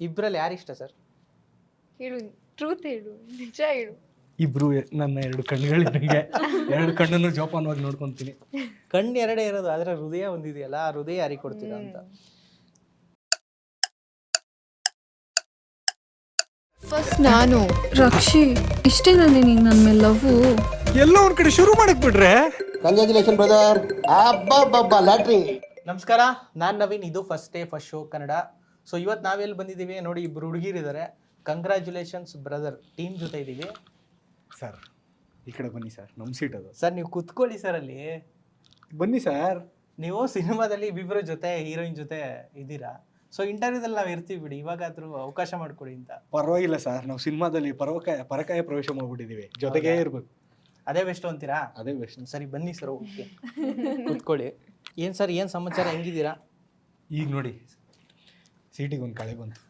ಇಬ್ಬರಲ್ಲಿ ಯಾರು ಇಷ್ಟ ಸರ್? ಹೇಳು ಟ್ರೂತ್ ಹೇಳು ನಿಜ ಹೇಳು. ಇಬ್ರು ಎ- ನನ್ನ ಎರಡು ಕಣ್ಣುಗಳಿದ್ದಂಗೆ ಎರಡು ಕಣ್ಣನ್ನು ಜೋಪಾನವಾಗಿ ನೋಡ್ಕೊಂತೀನಿ. ಕಣ್ಣು ಎರಡೇ ಇರೋದು ಆದ್ರೆ ಹೃದಯ ಒಂದಿದೆಯಲ್ಲ ಆ ಹೃದಯ ಯಾರಿಗೆ ಕೊಡ್ತೀರಾ ಅಂತ? ಫಸ್ಟ್ ನಾನು ರಕ್ಷಿ ಇಷ್ಟೇ ನಾನು ನಿಂಗೆ ನನ್ನ ಮೇಲೆ ಲವ್ ಎಲ್ಲ ಒಂದ್ ಕಡೆ ಶುರು ಮಾಡಕ್ ಬಿಡ್ರೆ ಕಂಗ್ರ್ಯಾಚುಲೇಷನ್ ಬ್ರದರ್ ಅಬ್ಬಬ್ಬಬ್ಬ ಲಾಟ್ರಿ. ನಮಸ್ಕಾರ ನಾನ್ ನವೀನ್ ಇದು first day first show Kannada. So ಇವತ್ತು ನಾವೆಲ್ಲಿ ಬಂದಿದ್ದೀವಿ ನೋಡಿ ಇಬ್ರು ಹುಡುಗಿರಿದ್ದಾರೆ ಕಂಗ್ರ್ಯಾಚುಲೇಷನ್ಸ್ ಬ್ರದರ್ ಟೀಮ್ ಜೊತೆ ಇದ್ದೀವಿ ಸರ್ ಈ ಕಡೆ ಬನ್ನಿ ಸರ್ ನಮ್ಮ ಸೀಟ್ ಅದು. ಸರ್ ನೀವು ಕುತ್ಕೊಳ್ಳಿ ಸರ್ ಅಲ್ಲಿ. ಬನ್ನಿ ಸರ್ ನೀವು ಸಿನಿಮಾದಲ್ಲಿ ಇಬ್ಬಿಬ್ಬರ ಜೊತೆ ಹೀರೋಯಿನ್ ಜೊತೆ ಇದ್ದೀರಾ? ಸೊ ಇಂಟರ್ವ್ಯೂದಲ್ಲಿ ನಾವು ಇರ್ತೀವಿ ಬಿಡಿ. ಇವಾಗಾದ್ರೂ ಅವಕಾಶ ಮಾಡಿಕೊಡಿ ಅಂತ. ಪರವಾಗಿಲ್ಲ ಸರ್ ನಾವು ಸಿನಿಮಾದಲ್ಲಿ ಪರವಕಾಯ ಪರಕಾಯ ಪ್ರವೇಶ ಮಾಡ್ಬಿಟ್ಟಿದೀವಿ ಜೊತೆಗೇ? ಇರ್ಬೇಕು. ಅದೇ ಬೆಸ್ಟ್ ಅಂತೀರಾ? ಅದೇ ಬೆಸ್ಟ್ ಸರಿ ಬನ್ನಿ ಸರ್ ಓಕೆ. ಕುತ್ಕೊಳ್ಳಿ. ಏನು ಸರ್ ಏನು ಸಮಾಚಾರ? ಹೆಂಗಿದ್ದೀರಾ? ಈಗ ನೋಡಿ ಸೀಟಿಗೆ ಒಂದು ಕಳೆ ಬಂತು.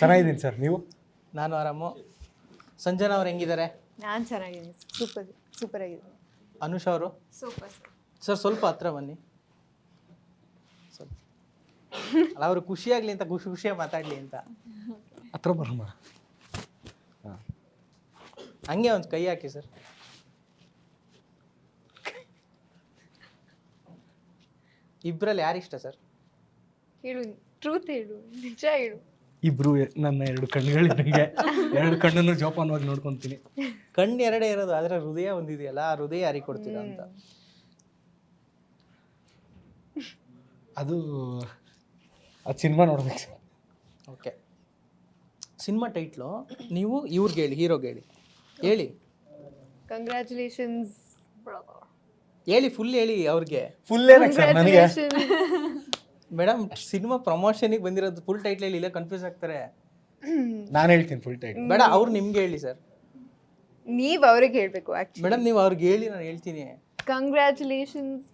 ಚೆನ್ನಾಗಿದ್ದೀನಿ ಸರ್ ನೀವು? ನಾನು ಆರಾಮು. ಸಂಜನಾ ಅವ್ರು ಹೆಂಗಿದ್ದಾರೆ? ನಾನು ಚೆನ್ನಾಗಿದ್ದೀನಿ ಸೂಪರ್ ಸೂಪರ್ ಆಗಿದ್ದೀನಿ. ಅನುಷ್ ಅವರು? Super sir. ಸ್ವಲ್ಪ ಹತ್ರ ಬನ್ನಿ. ಸ್ವಲ್ಪ. ಅಲ್ಲ ಅವರು ಖುಷಿಯಾಗಲಿ ಅಂತ ಖುಷಿ ಖುಷಿಯಾಗಿ ಮಾತಾಡ್ಲಿ ಅಂತ. ಹತ್ರ ಬರಮ್ಮ ಹಾಂ. ಹಂಗೆ ಒಂದು ಕೈ ಹಾಕಿ ಸರ್. ಇಬ್ಬರಲ್ಲಿ ಯಾರಿಷ್ಟ ಇಷ್ಟ ಸರ್? ಹೇಳು ಟ್ರೂತ್ ಹೇಳು ನಿಜ ಹೇಳು. ಇಬ್ರು ಎ- ನನ್ನ ಎರಡು ಕಣ್ಣುಗಳಿದ್ದಂಗೆ ಎರಡು ಕಣ್ಣನ್ನು ಜೋಪಾನವಾಗಿ ನೋಡ್ಕೊಂತೀನಿ. ಕಣ್ಣು ಎರಡೇ ಇರೋದು ಆದ್ರೆ ಹೃದಯ ಒಂದಿದೆಯಲ್ಲ ಆ ಹೃದಯ ಯಾರಿಗೆ ಕೊಡ್ತೀರಾ ಅಂತ. ಅದು ಅದು ಸಿನಿಮಾ ನೋಡ್ಬೇಕು ಸರ್. ಓಕೆ. ಸಿನಿಮಾ ಟೈಟ್ಲು ನೀವು ಇವ್ರಿಗೆ ಹೇಳಿ ಹೀರೋಗೆ ಹೇಳಿ. ಹೇಳಿ. ಕಂಗ್ರ್ಯಾಚುಲೇಷನ್ಸ್ ಹೇಳಿ ಫುಲ್ ಹೇಳಿ ಅವ್ರಿಗೆ. ಫುಲ್ ಏನಕ್ಕೆ ಸರ್ ನನಗೆ? ಮೇಡಮ್ ಸಿನಿಮಾ ಪ್ರಮೋಷನಿಗೆ ಬಂದಿರೋದು ಫುಲ್ ಟೈಟ್ಲ್ ಹೇಳಿ ಇಲ್ಲ ಕನ್ಫ್ಯೂಸ್ ಆಗ್ತಾರೆ. ನಾನು ಹೇಳ್ತೀನಿ ಫುಲ್ ಟೈಟ್ ಬೇಡ ಅವ್ರು ನಿಮ್ಗೆ ಹೇಳಿ ಸರ್. ನೀವ್ ಅವ್ರಿಗೆ ಹೇಳ್ಬೇಕು ಮೇಡಮ್ ನೀವು ಅವ್ರಿಗೆ ಹೇಳಿ ನಾನು ಹೇಳ್ತೀನಿ. ಕಂಗ್ರ್ಯಾಚುಲೇಷನ್ಸ್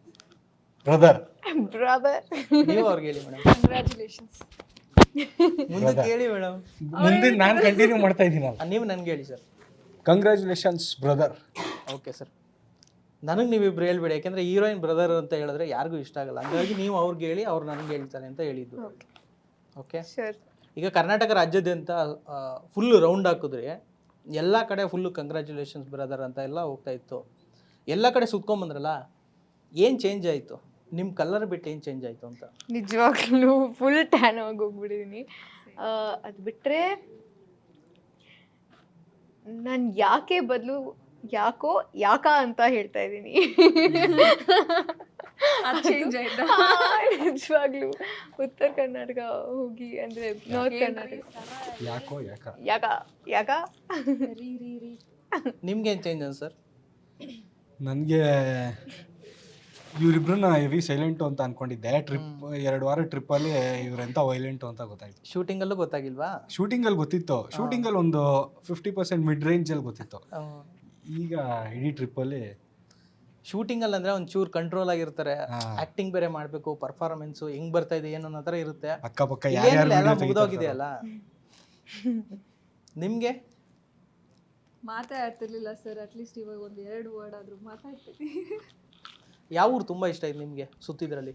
ಬ್ರದರ್ ಬ್ರದರ್ ನೀವು ಅವ್ರಿಗೆ ಹೇಳಿ ಮೇಡಮ್. ಕಂಗ್ರ್ಯಾಚುಲೇಷನ್ಸ್ ಮುಂದಕ್ಕೆ ಹೇಳಿ ಮೇಡಮ್. ಮುಂದೆ ನಾನು ಕಂಟಿನ್ಯೂ ಮಾಡ್ತಾ ಇದ್ದೀನಲ್ಲ ನೀವು ನನಗೆ ಹೇಳಿ sir. Congratulations brother okay sir. ನನಗೆ ನೀವಿಬ್ರು ಹೇಳ್ಬೇಡಿ ಯಾಕೆಂದ್ರೆ ಹೀರೋಯಿನ್ ಬ್ರದರ್ ಅಂತ ಹೇಳಿದ್ರೆ ಯಾರಿಗೂ ಇಷ್ಟ ಆಗಲ್ಲ. ಹಂಗಾಗಿ ನೀವು ಅವ್ರಿಗೆ ಹೇಳಿ ಅವ್ರು ನನಗೆ ಹೇಳ್ತಾರೆ ಅಂತ ಹೇಳಿದ್ದು. ಓಕೆ ಶೋರ್ ಈಗ ಕರ್ನಾಟಕ ರಾಜ್ಯಾದ್ಯಂತ ಫುಲ್ ರೌಂಡ್ ಹಾಕಿದ್ರೆ ಎಲ್ಲ ಕಡೆ ಫುಲ್ಲು ಕಂಗ್ರ್ಯಾಚುಲೇಷನ್ಸ್ ಬ್ರದರ್ ಅಂತ ಎಲ್ಲ ಹೋಗ್ತಾ ಇತ್ತು. ಎಲ್ಲ ಕಡೆ ಸುತ್ಕೊಂಬಂದ್ರಲ್ಲ ಏನು ಚೇಂಜ್ ಆಯಿತು? ನಿಮ್ಮ ಕಲರ್ ಬಿಟ್ಟು ಏನು ಚೇಂಜ್ ಆಯಿತು ಅಂತ? ನಿಜವಾಗ್ಲೂ ಫುಲ್ ಟ್ಯಾನ್ ಆಗಿ ಹೋಗ್ಬಿಟ್ಟಿದ್ದೀನಿ ಅದು ಬಿಟ್ಟರೆ ನಾನು ಯಾಕೆ ಬದಲು ಯಾಕೋ ಯಾಕ ಅಂತ ಹೇಳ್ತಾ ಇದ್ದೀನಿ. ನಿಜವಾಗ್ಲೂ. ಉತ್ತರ ಕರ್ನಾಟಕ ಹೋಗಿ ಅಂದ್ರೆ ನಾರ್ತ್ ಕರ್ನಾಟಕ. ಯಾಕೋ ಯಾಕ? ಯಾಕ? ಯಾಕ? ನಿಮ್ಗೇನು ಚೇಂಜ್ ಅನ್ ಸರ್ ನನಗೆ ಇವರಿಬ್ರನ್ನ ಹೆವಿ ಸೈಲೆಂಟು ಅಂತ ಅನ್ಕೊಂಡಿದ್ದೆ. ಟ್ರಿಪ್ ಎರಡು ವಾರ ಟ್ರಿಪ್ಪಲ್ಲಿ ಇವರೆಂತ ವೈಲೆಂಟು ಅಂತ ಗೊತ್ತಾಯ್ತು. ಶೂಟಿಂಗಲ್ಲೂ ಗೊತ್ತಾಗಿಲ್ವಾ? ಶೂಟಿಂಗಲ್ಲಿ ಗೊತ್ತಿತ್ತು. ಶೂಟಿಂಗಲ್ಲಿ ಒಂದು ಫಿಫ್ಟಿ ಪರ್ಸೆಂಟ್ ಮಿಡ್ ರೇಂಜಲ್ಲಿ ಗೊತ್ತಿತ್ತು. ಈಗ ಇಡೀ ಟ್ರಿಪ್ಪಲ್ಲಿ ಶೂಟಿಂಗಲ್ಲಿ ಅಂದರೆ ಒಂಚೂರು ಕಂಟ್ರೋಲ್ ಆಗಿರ್ತಾರೆ. ಆಕ್ಟಿಂಗ್ ಆ್ಯಕ್ಟಿಂಗ್ ಬೇರೆ ಮಾಡಬೇಕು ಪರ್ಫಾರ್ಮೆನ್ಸು ಹೆಂಗ್ ಬರ್ತಾ ಇದೆ ಏನು ಅನ್ನೋ ಥರ ಇರುತ್ತೆ. ಅಕ್ಕಪಕ್ಕ ಎಲ್ಲ ಮುಗಿದೋಗಿದೆಯಲ್ಲ ನಿಮಗೆ? ಮಾತಾಡ್ತಿರ್ಲಿಲ್ಲ ಸರ್ ಅಟ್ಲೀಸ್ಟ್ ಇವಾಗ ಒಂದು ಎರಡು ವರ್ಡ್ ಆದ್ರೂ ಮಾತಾಡ್ತೀನಿ. ಯಾವ ಊರು ತುಂಬ ಇಷ್ಟ ಇದೆ ನಿಮಗೆ ಸುತ್ತಿದ್ರಲ್ಲಿ?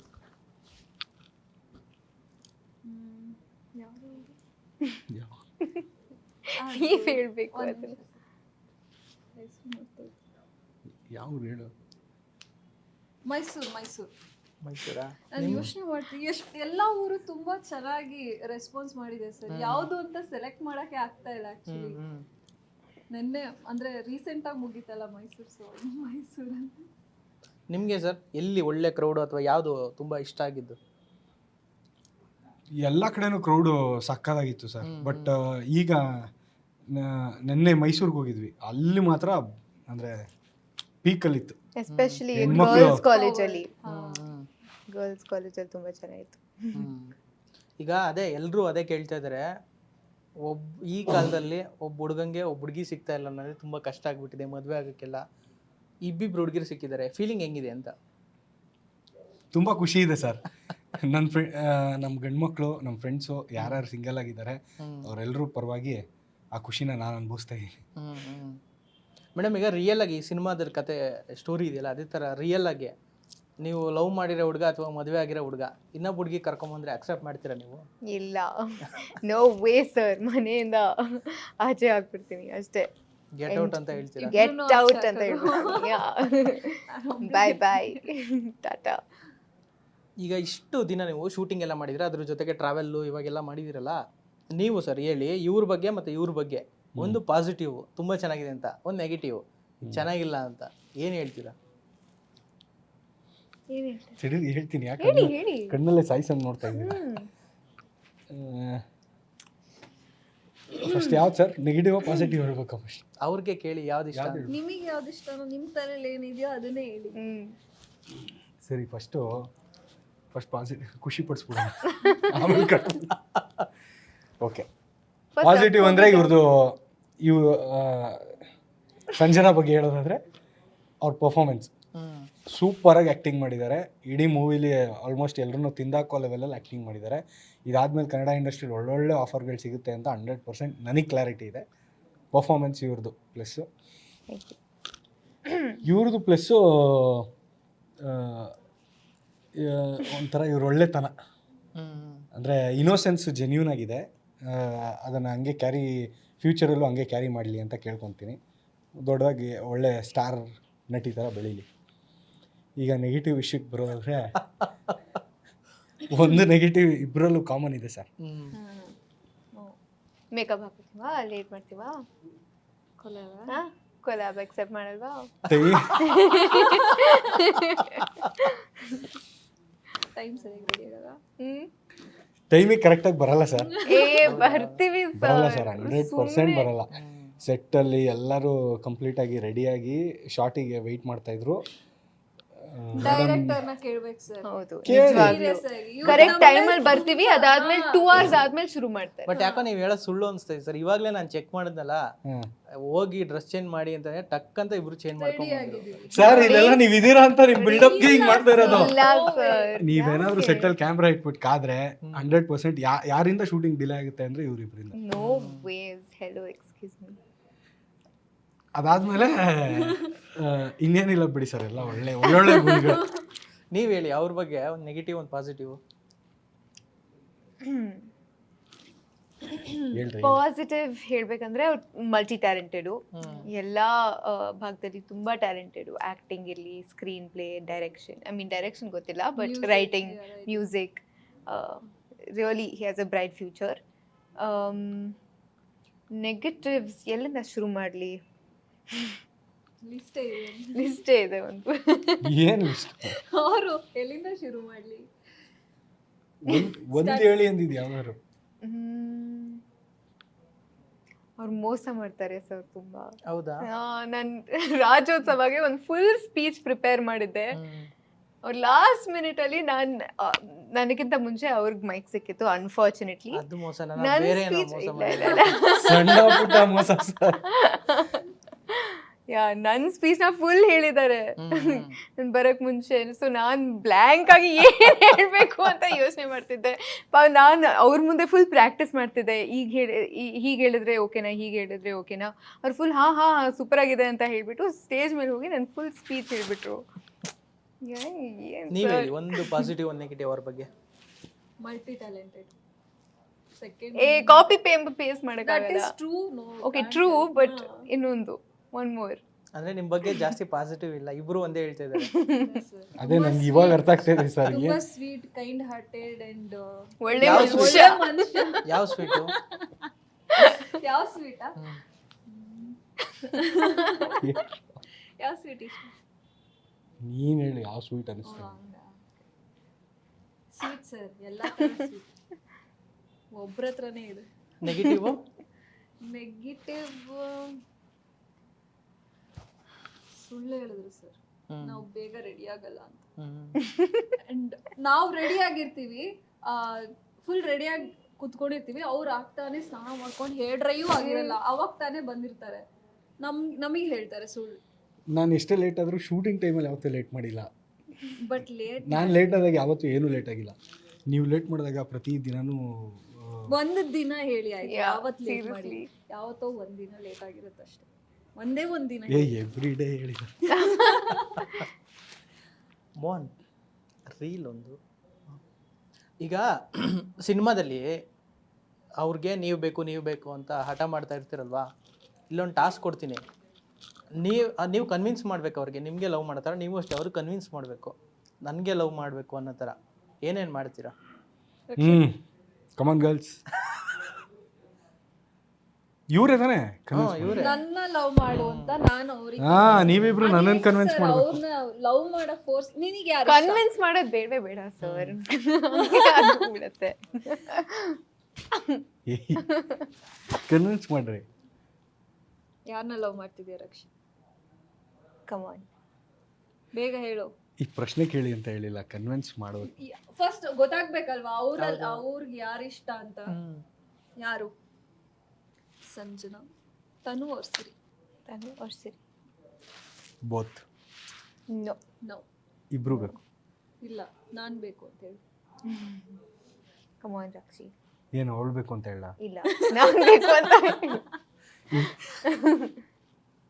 ಹೇಳ್ಬೇಕು ಯಾವ ಹೇಳು? ಮೈಸೂರು ಮೈಸೂರು. ಮೈಸೂರಾ? ನಾನು ಯೋಚನೆ ಮಾಡ್ತೀನಿ. ಎಷ್ಟು ಎಲ್ಲ ಊರು ತುಂಬಾ ಚೆನ್ನಾಗಿ ರೆಸ್ಪಾನ್ಸ್ ಮಾಡಿದೆ ಸರ್. ಯಾವುದು ಅಂತ ಸೆಲೆಕ್ಟ್ ಮಾಡಕ್ಕೆ ಆಗ್ತಾ ಇಲ್ಲ ಆಕ್ಚುಲಿ. ನಿನ್ನೆ ಅಂದ್ರೆ ರೀಸೆಂಟ್ ಆಗಿ ಮುಗೀತಲ್ಲ ಮೈಸೂರು ಸೊ ಮೈಸೂರು ನಿಮಗೆ ಸರ್ ಎಲ್ಲಿ ಒಳ್ಳೆ ಕ್ರೌಡು ಅಥವಾ ಯಾವುದು ತುಂಬಾ ಇಷ್ಟ ಆಗಿದ್ದು? ಎಲ್ಲ ಕಡೆನೂ ಕ್ರೌಡು ಸಕ್ಕದಾಗಿತ್ತು ಸರ್. ಬಟ್ ಈಗ ನೆನ್ನೆ ಮೈಸೂರಿಗೆ ಹೋಗಿದ್ವಿ. ಅಲ್ಲಿ ಮಾತ್ರ ಅಂದ್ರೆ ಪೀಕಲ್ಲಿತ್ತು. ಎಸ್ಪೆಷಲಿ ಹೆಣ್ಮಕ್ಳು- ಗರ್ಲ್ಸ್ ಕಾಲೇಜಲ್ಲಿ. ಗರ್ಲ್ಸ್ ಕಾಲೇಜಲ್ಲಿ ತುಂಬಾ ಚೆನ್ನಾಗಿತ್ತು. ಹ್ಮ್. ಈಗ ಅದೇ ಎಲ್ಲರೂ ಅದೇ ಕೇಳ್ತಾ ಇದ್ದಾರೆ ಒಬ್ ಈ ಕಾಲದಲ್ಲಿ ಒಬ್ಬ ಹುಡುಗಂಗೆ ಒಬ್ಬ ಹುಡುಗಿ ಸಿಗ್ತಾ ಇಲ್ಲ ಅನ್ನೋದು ತುಂಬಾ ಕಷ್ಟ ಆಗ್ಬಿಟ್ಟಿದೆ ಮದುವೆ ಆಗಕ್ಕೆಲ್ಲ. ಇಬ್ಬಿಬ್ರು ಹುಡುಗಿರು ಸಿಕ್ಕಿದ್ದಾರೆ. ಫೀಲಿಂಗ್ ಹೆಂಗಿದೆ ಅಂತ? ತುಂಬಾ ಖುಷಿ ಇದೆ ಸರ್. ನನ್ನ ಫ್ರೆ ನಮ್ಮ ಗಂಡ್ಮಕ್ಳು ನಮ್ಮ ಫ್ರೆಂಡ್ಸು ಯಾರ್ಯಾರು ಸಿಂಗಲ್ ಆಗಿದ್ದಾರೆ. ಅವರೆಲ್ಲರೂ ಪರವಾಗಿ ಆ ಖುಷಿನ ನಾನು ಅನುಭವಿಸ್ತಾ ಇದ್ದೀನಿ. ಮೇಡಮ್ ಈಗ ರಿಯಲ್ ಆಗಿ ಸಿನಿಮಾದ ಕತೆ ಸ್ಟೋರಿ ಇದೆಯಲ್ಲ ಅದೇ ಥರ ರಿಯಲ್ ಆಗಿ ನೀವು ಲವ್ ಮಾಡಿರೋ ಹುಡುಗ ಅಥವಾ ಮದುವೆ ಆಗಿರೋ ಹುಡುಗ ಇನ್ನೊಬ್ಬ ಹುಡುಗಿ ಕರ್ಕೊಂಬಂದ್ರೆ ಅಕ್ಸೆಪ್ಟ್ ಮಾಡ್ತೀರಾ ನೀವು? ಇಲ್ಲ. ನೋ ವೇ ಸರ್ ಮನೆಯಿಂದ ಆಚೆ ಆಗ್ಬಿಡ್ತೀನಿ ಅಷ್ಟೇ. ಗೆಟ್ ಔಟ್ ಅಂತ ಹೇಳ್ತೀರಾ? ಗೆಟ್ ಔಟ್ ಅಂತ. ಹೇಳ್ಬಿಡ್ತೀನಿ. ಬಾಯ್ ಬಾಯ್ ಟಾಟಾ ಈಗ ಇಷ್ಟು ದಿನ ನೀವು ಶೂಟಿಂಗ್ ಎಲ್ಲ ಮಾಡಿದ್ರೆ ಅದ್ರ ಜೊತೆಗೆ ಟ್ರಾವೆಲ್ಲು ಇವಾಗೆಲ್ಲ ಮಾಡಿದಿರಲ್ಲ ನೀವು ಸರ್ ಹೇಳಿ ಇವ್ರ ಬಗ್ಗೆ ಮತ್ತೆ ಇವ್ರ ಬಗ್ಗೆ ಒಂದು ಪಾಸಿಟಿವ್ ತುಂಬ ಚೆನ್ನಾಗಿದೆ ಅಂತ ಒಂದು ನೆಗೆಟಿವ್ ಚೆನ್ನಾಗಿಲ್ಲ ಅಂತ ಏನು ಹೇಳ್ತೀರಾ? ಏನ್ ಹೇಳ್ತೀರಾ? ಸಿಡಿ ಹೇಳ್ತೀನಿ. ಹೇಳಿ ಯಾಕಂದ್ರೆ ಹೇಳಿ ಕಣ್ಣಲ್ಲೇ ಸಾಯಿಸಂಗ್ ನೋಡ್ತಾ ಇದ್ದೀನಿ. ಫಸ್ಟ್ ಯಾವ್ದು ಸರ್ ನೆಗೆಟಿವ್ ಪಾಸಿಟಿವ್ ಹೇಳ್ಬೇಕು ಫಸ್ಟ್ ಅವ್ರಿಗೆ ಕೇಳಿ ಯಾವ್ದು ಇಷ್ಟ. ನಿಮಗೆ ಯಾವ್ದು ಇಷ್ಟ? ನಿಮ್ಮ ತಲೆಯಲ್ಲಿ ಏನಿದೆಯೋ ಅದನ್ನೇ ಹೇಳಿ. ಸರಿ ಫಸ್ಟು ಫಸ್ಟ್ ಪಾಸಿಟಿವ್ ಖುಷಿ ಪಡಿಸ್ಬಿಡೋಣ. ಆಮೇಲೆ ಓಕೆ ಪಾಸಿಟಿವ್ ಅಂದರೆ ಇವ್ರದ್ದು ಇವ್ ಸಂಜನಾ ಬಗ್ಗೆ ಹೇಳೋದಾದ್ರೆ ಅವ್ರ ಪರ್ಫಾರ್ಮೆನ್ಸ್ ಸೂಪರ್ ಸೂಪರಾಗಿ ಆ್ಯಕ್ಟಿಂಗ್ ಮಾಡಿದ್ದಾರೆ. ಇಡೀ ಮೂವಿಲಿ ಆಲ್ಮೋಸ್ಟ್ ಎಲ್ಲರೂ ತಿಂದಾಕೋ ಲೆವೆಲಲ್ಲಿ ಆ್ಯಕ್ಟಿಂಗ್ ಮಾಡಿದ್ದಾರೆ. ಇದಾದ್ಮೇಲೆ ಕನ್ನಡ ಇಂಡಸ್ಟ್ರಿಲಿ ಒಳ್ಳೊಳ್ಳೆ ಆಫರ್ಗಳು ಸಿಗುತ್ತೆ ಅಂತ ಹಂಡ್ರೆಡ್ ಪರ್ಸೆಂಟ್ ನನಗೆ ಕ್ಲಾರಿಟಿ ಇದೆ. ಪರ್ಫಾರ್ಮೆನ್ಸ್ ಇವ್ರದ್ದು ಪ್ಲಸ್ಸು. ಇವ್ರದ್ದು ಪ್ಲಸ್ಸು ಒಂಥರ ಇವ್ರ ಒಳ್ಳೆತನ. ಅಂದರೆ ಇನೋಸೆನ್ಸ್ ಜೆನ್ಯೂನ್ ಆಗಿದೆ. ಅದನ್ನು ಹಂಗೆ ಕ್ಯಾರಿ ಫ್ಯೂಚರಲ್ಲೂ ಹಂಗೆ ಕ್ಯಾರಿ ಮಾಡಲಿ ಅಂತ ಕೇಳ್ಕೊತೀನಿ. ದೊಡ್ಡದಾಗಿ ಒಳ್ಳೆ ಸ್ಟಾರ್ ನಟಿ ಥರ ಬೆಳೀಲಿ. ಈಗ ನೆಗೆಟಿವ್ ವಿಷಯಕ್ಕೆ ಬರೋದಾದ್ರೆ ಒಂದು ನೆಗೆಟಿವ್ ಇಬ್ಬರಲ್ಲೂ ಕಾಮನ್ ಇದೆ ಸರ್ ಮೇಕಪ್ ಹಾಕ್ತೀವಾ ಲೇಟ್ ಮಾಡ್ತೀವಾ? ಕೊಲೆವ ಕೊಲಾಬ್ ಅಕ್ಸೆಪ್ಟ್ ಮಾಡಲ್ವಾ? ಟೈಮ್ ಸರಿಯಾಗಿ ಹ್ಞೂ ಟೈಮಿಗೆ ಕರೆಕ್ಟಾಗಿ ಬರಲ್ಲ ಸರ್ ಏ ಬರ್ತೀವಿ ಬರಲ್ಲ ಸರ್ ಸರ್ ಹಂಡ್ರೆಡ್ ಪರ್ಸೆಂಟ್ ಬರಲ್ಲ. ಸೆಟ್ಟಲ್ಲಿ ಎಲ್ಲರೂ ಕಂಪ್ಲೀಟಾಗಿ ರೆಡಿಯಾಗಿ ಶಾರ್ಟಿಗೆ ವೆಯ್ಟ್ ಮಾಡ್ತಾಯಿದ್ರು ಡೈರೆಕ್ಟರ್ನ ಕೇಳ್ಬೇಕು ಸರ್. ಹೌದು ಕರೆಕ್ಟ್ ಟೈಮಲ್ಲಿ ಬರ್ತೀವಿ ಅದಾದ್ಮೇಲೆ ಟೂ ಅವರ್ಸ್ ಆದ್ಮೇಲೆ ಶುರು ಮಾಡ್ತಾರೆ. ಬಟ್ ಯಾಕೋ ನೀವು ಹೇಳೋ ಸುಳ್ಳು ಅನಿಸ್ತದೆ ಸರ್. ಇವಾಗ್ಲೇ ನಾನು ಚೆಕ್ ಮಾಡಿದ್ನಲ್ಲ ಹೋಗಿ ಡ್ರೆಸ್ ಚೇಂಜ್ ಮಾಡಿ ಅಂತ ಟಕ್ ಅಂತ ಇಬ್ರು ಚೇಂಜ್ ಮಾಡ್ಕೊಂಡು ಸರ್ ಇದೆಲ್ಲ ನೀವು ಇದೀರಾ ಅಂತ ನಿಮ್ ಬಿಲ್ಡಪ್ಗೆ ಹಿಂಗ್ ಮಾಡ್ತಾ ಇರೋದು. ಇಲ್ಲ ಸರ್. ನೀವೇನಾದ್ರೂ ಸೆಟ್ಟಲ್ ಕ್ಯಾಮ್ರಾ ಇಟ್ಬಿಟ್ಟು ಕಾದ್ರೆ ಹಂಡ್ರೆಡ್ ಪರ್ಸೆಂಟ್ ಯಾರಿಂದ ಶೂಟಿಂಗ್ ಡಿಲೇ ಆಗುತ್ತೆ ಅಂದ್ರೆ ಇವ್ರಿಬ್ರಿಂದ. No ways hello excuse me ಅದಾದ್ಮೇಲೆ ಇನ್ನೇನಿಲ್ಲ ಬಿಡಿ ಸರ್ ಎಲ್ಲ ಒಳ್ಳೆ ಒಳ್ಳೊಳ್ಳೆ ಗುಣಗಳು ನೀವು ಹೇಳಿ ಅವ್ರ ಬಗ್ಗೆ ಒಂದು ನೆಗೆಟಿವ್ ಒಂದು ಪಾಸಿಟಿವ್ ಹೇಳ್ರಿ ಪಾಸಿಟಿವ್ ಹೇಳ್ಬೇಕಂದ್ರೆ ಅವ್ರು ಮಲ್ಟಿ ಟ್ಯಾಲೆಂಟೆಡು ಎಲ್ಲ ಭಾಗದಲ್ಲಿ ತುಂಬಾ ಟ್ಯಾಲೆಂಟೆಡು ಆಕ್ಟಿಂಗ್ ಇರಲಿ screenplay direction I mean direction ಗೊತ್ತಿಲ್ಲ but writing music really he has a bright future negatives ಎಲ್ಲಿಂದ ಶುರು ಮಾಡಲಿ? ಲಿಸ್ಟೇ ಇದೆ. ಲಿಸ್ಟೇ ಇದೆ ಒಂದು. ಏನು ಲಿಸ್ಟ್? ಅವರು ಎಲ್ಲಿಂದ ಶುರು ಮಾಡ್ಲಿ? ಒಂದ್ ಒಂದ್ ಹೇಳಿ ಅಂದಿದ್ ಯಾವ್ದಾರು ಅವ್ರು ಮೋಸ ಮಾಡ್ತಾರೆ ಸರ್ ತುಂಬಾ. ಹೌದಾ? ನಾನು ರಾಜ್ಯೋತ್ಸವಗೆ ಒಂದು ಫುಲ್ ಸ್ಪೀಚ್ ಪ್ರಿಪೇರ್ ಮಾಡಿದ್ದೆ. ಅವ್ರು ಲಾಸ್ಟ್ ಮಿನಿಟ್ ಅಲ್ಲಿ ನಾನು ನನಗಿಂತ ಮುಂಚೆ ಅವ್ರಿಗೆ ಮೈಕ್ ಸಿಕ್ಕಿತ್ತು ಅನ್ಫಾರ್ಚುನೇಟ್ಲಿ ಯಾ ನನ್ ಸ್ಪೀಚ್ನ ಫುಲ್ ಹೇಳಿದ್ದಾರೆ. ನನ್ ಬರಕ್ ಮುಂಚೆ. ಸೊ ನಾನು ಬ್ಲ್ಯಾಂಕ್ ಆಗಿ ಏನ್ ಹೇಳ್ಬೇಕು ಅಂತ ಯೋಚನೆ ಮಾಡ್ತಿದ್ದೆ. ನಾನು ಅವ್ರ ಮುಂದೆ ಫುಲ್ ಪ್ರಾಕ್ಟೀಸ್ ಮಾಡ್ತಿದ್ದೆ. ಈಗ ಹೇಳಿ ಹೀಗೆ ಹೇಳಿದ್ರೆ ಓಕೆನಾ ಹೀಗೆ ಹೇಳಿದ್ರೆ ಓಕೆನಾ ಅವ್ರು ಫುಲ್ ಹಾ ಹಾ ಸೂಪರ್ ಆಗಿದೆ ಅಂತ ಹೇಳ್ಬಿಟ್ಟು ಸ್ಟೇಜ್ ಮೇಲೆ ಹೋಗಿ ನನ್ ಫುಲ್ ಸ್ಪೀಚ್ ಹೇಳ್ಬಿಟ್ರು. ನೀವ್ ಹೇಳಿ ಒಂದು ಪಾಸಿಟಿವ್ ಒಂದು ನೆಗೆಟಿವ್ ಅವ್ರ ಬಗ್ಗೆ. Multi talented second a copy ಪೇಂಪ್ paste that ಮಾಡಕ್ಕಾಗಲ್ಲ is true okay true but ಇನ್ನೊಂದು ಒನ್ ಮೋರ್ ಅಂದ್ರೆ ನಿಮ್ ಬಗ್ಗೆ ಜಾಸ್ತಿ ಪಾಸಿಟಿವ್ ಇಲ್ಲ. ಇಬ್ರು ಒಂದೇ ಹೇಳ್ತಾ ಇದ್ದಾರೆ. ಅದೇ ನಂಗೆ ಇವಾಗ ಅರ್ಥ ಆಗ್ತಾ ಇದೆ ಸರ್ ತುಂಬಾ ಸ್ವೀಟ್ ಕೈಂಡ್ ಹಾರ್ಟೆಡ್ ಅಂಡ್ ಒಳ್ಳೆ ಯಾವ ಮನುಷ್ಯ. ಮನುಷ್ಯ. ಯಾವ ಸ್ವೀಟು ಯಾವ ಸ್ವೀಟಾ ಯಾವ ಸ್ವೀಟ್ ಇಷ್ಟ? ನೀನ್ ಹೇಳಿ ಯಾವ ಸ್ವೀಟ್ ಅನಿಸ್ತು ಸ್ವೀಟ್ ಸರ್ ಎಲ್ಲ ಒಬ್ರ ಹತ್ರನೇ ಇದೆ. ನೆಗೆಟಿವ್ ನೆಗೆಟಿವ್ ಸುಳ್ಳು ಹೇಳಿದ್ರು ಸರ್. ನಾವು ಬೇಗ ರೆಡಿ ಆಗಲ್ಲ ಅಂತ. ಅಂಡ್ ನಾವು ರೆಡಿ ಆಗಿರ್ತೀವಿ ಫುಲ್ ರೆಡಿಯಾಗಿ ಕುತ್ಕೊಂಡಿರ್ತೀವಿ. ಅವ್ರು ಆಗ್ತಾನೆ ಸ್ನಾನ ಮಾಡ್ಕೊಂಡು ಹೇರ್ ಡ್ರೈಯೂ ಆಗಿರಲ್ಲ. ಅವಾಗ ತಾನೇ ಬಂದಿರ್ತಾರೆ. ನಮ್ ನಮಗೆ ಹೇಳ್ತಾರೆ ಸುಳ್ಳು. ನಾನು ಎಷ್ಟೇ ಲೇಟ್ ಆದರೂ ಶೂಟಿಂಗ್ ಟೈಮಲ್ಲಿ ಯಾವತ್ತೂ ಲೇಟ್ ಮಾಡಿಲ್ಲ. ಬಟ್ ಲೇಟ್ ನಾನು ಲೇಟ್ ಆದಾಗ ಯಾವತ್ತೂ ಏನೂ ಲೇಟ್ ಆಗಿಲ್ಲ. ನೀವು ಲೇಟ್ ಮಾಡಿದಾಗ ಪ್ರತಿ ದಿನನೂ ಒಂದು ದಿನ ಹೇಳಿ ಆಯ್ತು? ಯಾವತ್ತು ಲೇಟ್ ಮಾಡಿ ಯಾವತ್ತೋ ಒಂದ್ ದಿನ ಲೇಟ್ ಆಗಿರುತ್ತೆ ಅಷ್ಟೇ ಒಂದೇ ಒಂದು ದಿನ ಏ ಎವ್ರಿ ಡೇ ಹೇಳಿದ. ಮೋಹನ್ ರೀಲ್ ಒಂದು. ಈಗ ಸಿನಿಮಾದಲ್ಲಿ ಅವ್ರಿಗೆ ನೀವು ಬೇಕು ನೀವು ಬೇಕು ಅಂತ ಹಠ ಮಾಡ್ತಾ ಇರ್ತೀರಲ್ವಾ? ಇಲ್ಲೊಂದು ಟಾಸ್ಕ್ ಕೊಡ್ತೀನಿ. ನೀವು ನೀವು ಕನ್ವಿನ್ಸ್ ಮಾಡ್ಬೇಕು ಅವ್ರಿಗೆ. ನಿಮಗೆ ಲವ್ ಮಾಡ್ತಾರೆ ನೀವು ಅಷ್ಟೇ ಅವ್ರಿಗೆ ಕನ್ವಿನ್ಸ್ ಮಾಡಬೇಕು. ನನಗೆ ಲವ್ ಮಾಡಬೇಕು ಅನ್ನೋ ಥರ. ಏನೇನು ಮಾಡ್ತೀರಾ? ಹ್ಞೂ ಕಮನ್ ಗರ್ಲ್ಸ್ ಇವರೇ ತಾನೇ ನನ್ನ ಲವ್ ಮಾಡು ಅಂತ ನಾನು ಅವ್ರಿಗೆ ಹಾ ನೀವಿಬ್ರು ನನ್ನನ್ನು ಕನ್ವಿನ್ಸ್ ಮಾಡ್ಬೇಕು. ಅವ್ರನ್ನ ಲವ್ ಮಾಡೋ ಫೋರ್ಸ್ ನಿನಗೆ ಯಾರು ಕನ್ವಿನ್ಸ್ ಮಾಡೋದು ಬೇಡವೇ ಬೇಡ ಸರ್. ಬಿಡುತ್ತೆ ಕನ್ವಿನ್ಸ್ ಮಾಡ್ರಿ. ಯಾರನ್ನ ಲವ್ ಮಾಡ್ತಿದ್ಯಾ ರಕ್ಷಿ? ಕಮಾನ್ ಬೇಗ ಹೇಳು. ಈ ಪ್ರಶ್ನೆ ಕೇಳಿ ಅಂತ ಹೇಳಿಲ್ಲ ಕನ್ವಿನ್ಸ್ ಮಾಡೋದು ಫಸ್ಟ್ ಗೊತ್ತಾಗ್ಬೇಕಲ್ವಾ ಅವ್ರಲ್ಲಿ ಅವ್ರಿಗೆ ಯಾರು ಇಷ್ಟ ಅಂತ ಯಾರು? ಸಂಜನಾ. ತನು ಅವ್ರ ಸಿರಿ ತನು ಅವ್ರ ಸಿರಿ ಬೋತ್ ನೋ ನೋ ಇಬ್ರು ಬೇಕು. ಇಲ್ಲ ನಾನು ಬೇಕು ಅಂತ ಹೇಳಿ. ಕಮಾನ್ ರಾಕ್ಷಿ ಏನು ಅವಳು ಬೇಕು ಅಂತ ಹೇಳ ಇಲ್ಲ ನಾನು ಬೇಕು ಅಂತ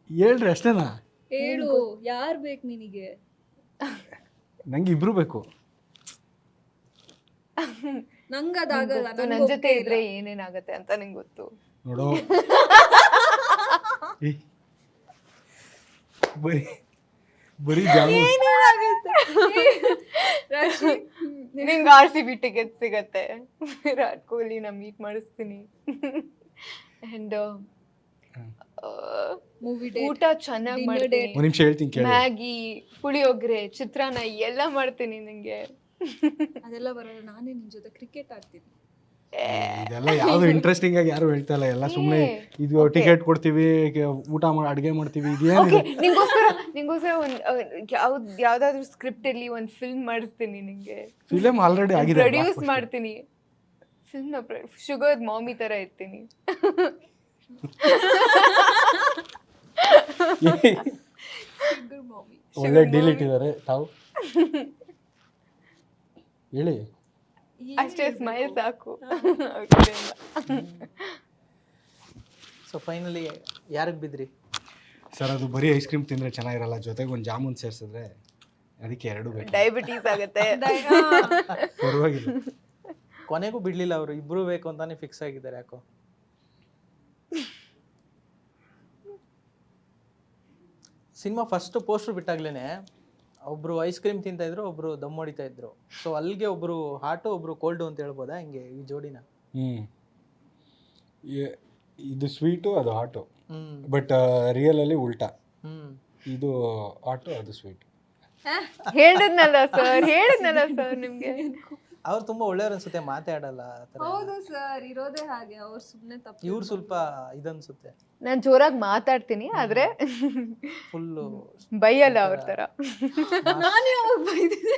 ಹೇಳ್ರಿ ಅಷ್ಟೇನಾ? ಹೇಳು ಯಾರು ಬೇಕು ನಿನಗೆ? ನಂಗೆ ಇಬ್ರು ಬೇಕು. ನಂಗದಾಗಲ್ಲ ನನ್ನ ಜೊತೆ ಇದ್ರೆ ಏನೇನಾಗುತ್ತೆ ಅಂತ ನಂಗೆ ಗೊತ್ತು. ನೋಡೋ. ಬರೀ ಬರೀ ನಿಂಗೆ ಆರ್ ಸಿ ಬಿ ಟಿಕೆಟ್ ಸಿಗತ್ತೆ. ವಿರಾಟ್ ಕೊಹ್ಲಿನ ಮೀಟ್ ಮಾಡಿಸ್ತೀನಿ. ಅಂಡ್ ಮೂವಿ ಊಟ ಚೆನ್ನಾಗಿ ಮಾಡ್ತೀನಿ. ಒಂದ್ ನಿಮಿಷ ಹೇಳ್ತೀನಿ ಕೇಳಿ. ಮ್ಯಾಗಿ ಪುಳಿಯೋಗ್ರೆ ಚಿತ್ರಾನ್ನ ಎಲ್ಲ ಮಾಡ್ತೀನಿ ನಿಂಗೆ ಅದೆಲ್ಲ ಬರಲ್ಲ ನಾನೇ ನಿನ್ ಜೊತೆ ಕ್ರಿಕೆಟ್ ಆಡ್ತೀನಿ. ಇದೆಲ್ಲ ಯಾವ್ದು ಇಂಟ್ರೆಸ್ಟಿಂಗ್ ಆಗಿ ಯಾರು ಹೇಳ್ತಾ ಇಲ್ಲ. ಎಲ್ಲ ಸುಮ್ಮನೆ ಇದು ಟಿಕೆಟ್ ಕೊಡ್ತೀವಿ ಊಟ ಮಾಡಿ ಅಡುಗೆ ಮಾಡ್ತೀವಿ ಓಕೆ ನಿಂಗೋಸ್ಕರ ನಿಂಗೋಸ್ಕರ ಒಂದು ಯಾವ್ದು ಯಾವ್ದಾದ್ರು ಸ್ಕ್ರಿಪ್ಟ್ ಅಲ್ಲಿ ಒಂದು ಫಿಲ್ಮ್ ಮಾಡಿಸ್ತೀನಿ ನಿಂಗೆ. ಫಿಲಮ್ ಆಲ್ರೆಡಿ ಆಗಿದೆ ಪ್ರೊಡ್ಯೂಸ್ ಮಾಡ್ತೀನಿ. ಫಿಲ್ಮ್ ಶುಗರ್ ಮಾಮಿ ತರ ಇರ್ತೀನಿ. ಒಳ್ಳೆ ಡೀಲ್ ಇಟ್ಟಿದ್ದಾರೆ ತಾವು. ಹೇಳಿ. ಅಷ್ಟೇ ಸ್ಮೈಲ್ ಸಾಕು. ಸೊ ಫೈನಲಿ ಯಾರಿಗೆ ಬಿದ್ರಿ? ಸರ್ ಅದು ಬರೀ ಐಸ್ ಕ್ರೀಮ್ ತಿಂದರೆ ಚೆನ್ನಾಗಿರಲ್ಲ. ಜೊತೆಗೆ ಒಂದು ಜಾಮೂನ್ ಸೇರಿಸಿದ್ರೆ ಅದಕ್ಕೆ ಎರಡು ಬೇಕು. ಡಯಾಬಿಟೀಸ್ ಆಗುತ್ತೆ. ಪರವಾಗಿಲ್ಲ. ಕೊನೆಗೂ ಬಿಡ್ಲಿಲ್ಲ ಅವರು. ಇಬ್ರು ಬೇಕು ಅಂತಾನೆ ಫಿಕ್ಸ್ ಆಗಿದ್ದಾರೆ ಯಾಕೋ? ಸಿನಿಮಾ ಫಸ್ಟ್ ಪೋಸ್ಟರ್ ಬಿಟ್ಟಾಗ್ಲೇನೆ ಒಬ್ರು ಐಸ್ ಕ್ರೀಮ್ ತಿಂತಾ ಇದ್ರು ಒಬ್ರು ದಮ್ ಹೊಡಿತಾ ಇದ್ರು. ಸೊ ಅಲ್ಲಿಗೆ ಒಬ್ರು ಹಾಟು ಒಬ್ರು ಕೋಲ್ಡು ಅಂತ ಹೇಳ್ಬೋದಾ? ಹಿಂಗೆ ಈ ಜೋಡಿನ? ಹ್ಞೂ ಇದು ಸ್ವೀಟು ಅದು ಹಾಟು ಹ್ಮ್. ಬಟ್ ರಿಯಲಲ್ಲಿ ಉಲ್ಟಾ. ಹ್ಮ್. ಇದು ಹಾಟು ಅದು ಸ್ವೀಟ್ ಹೇಳಿದ್ನಲ್ಲ ಸರ್ ಹೇಳಿದ್ನಲ್ಲ ಸರ್ ನಿಮ್ಗೆ. ಅವ್ರು ತುಂಬಾ ಒಳ್ಳೆಯವ್ರು ಅನ್ಸುತ್ತೆ ಮಾತಾಡಲ್ಲ ಆ ಥರ ಹೌದು ಸರ್ ಇರೋದೇ ಹಾಗೆ ಅವ್ರು ಸುಮ್ಮನೆ ತಪ್ಪು ಇವ್ರು ಸ್ವಲ್ಪ ಇದನ್ಸುತ್ತೆ ನಾನು ಜೋರಾಗಿ ಮಾತಾಡ್ತೀನಿ ಆದ್ರೆ ಫುಲ್ಲು ಬೈಯಲ್ಲ ಅವ್ರ ತರ. ನಾನು ಯಾವಾಗ ಬೈದಿದ್ದೆ.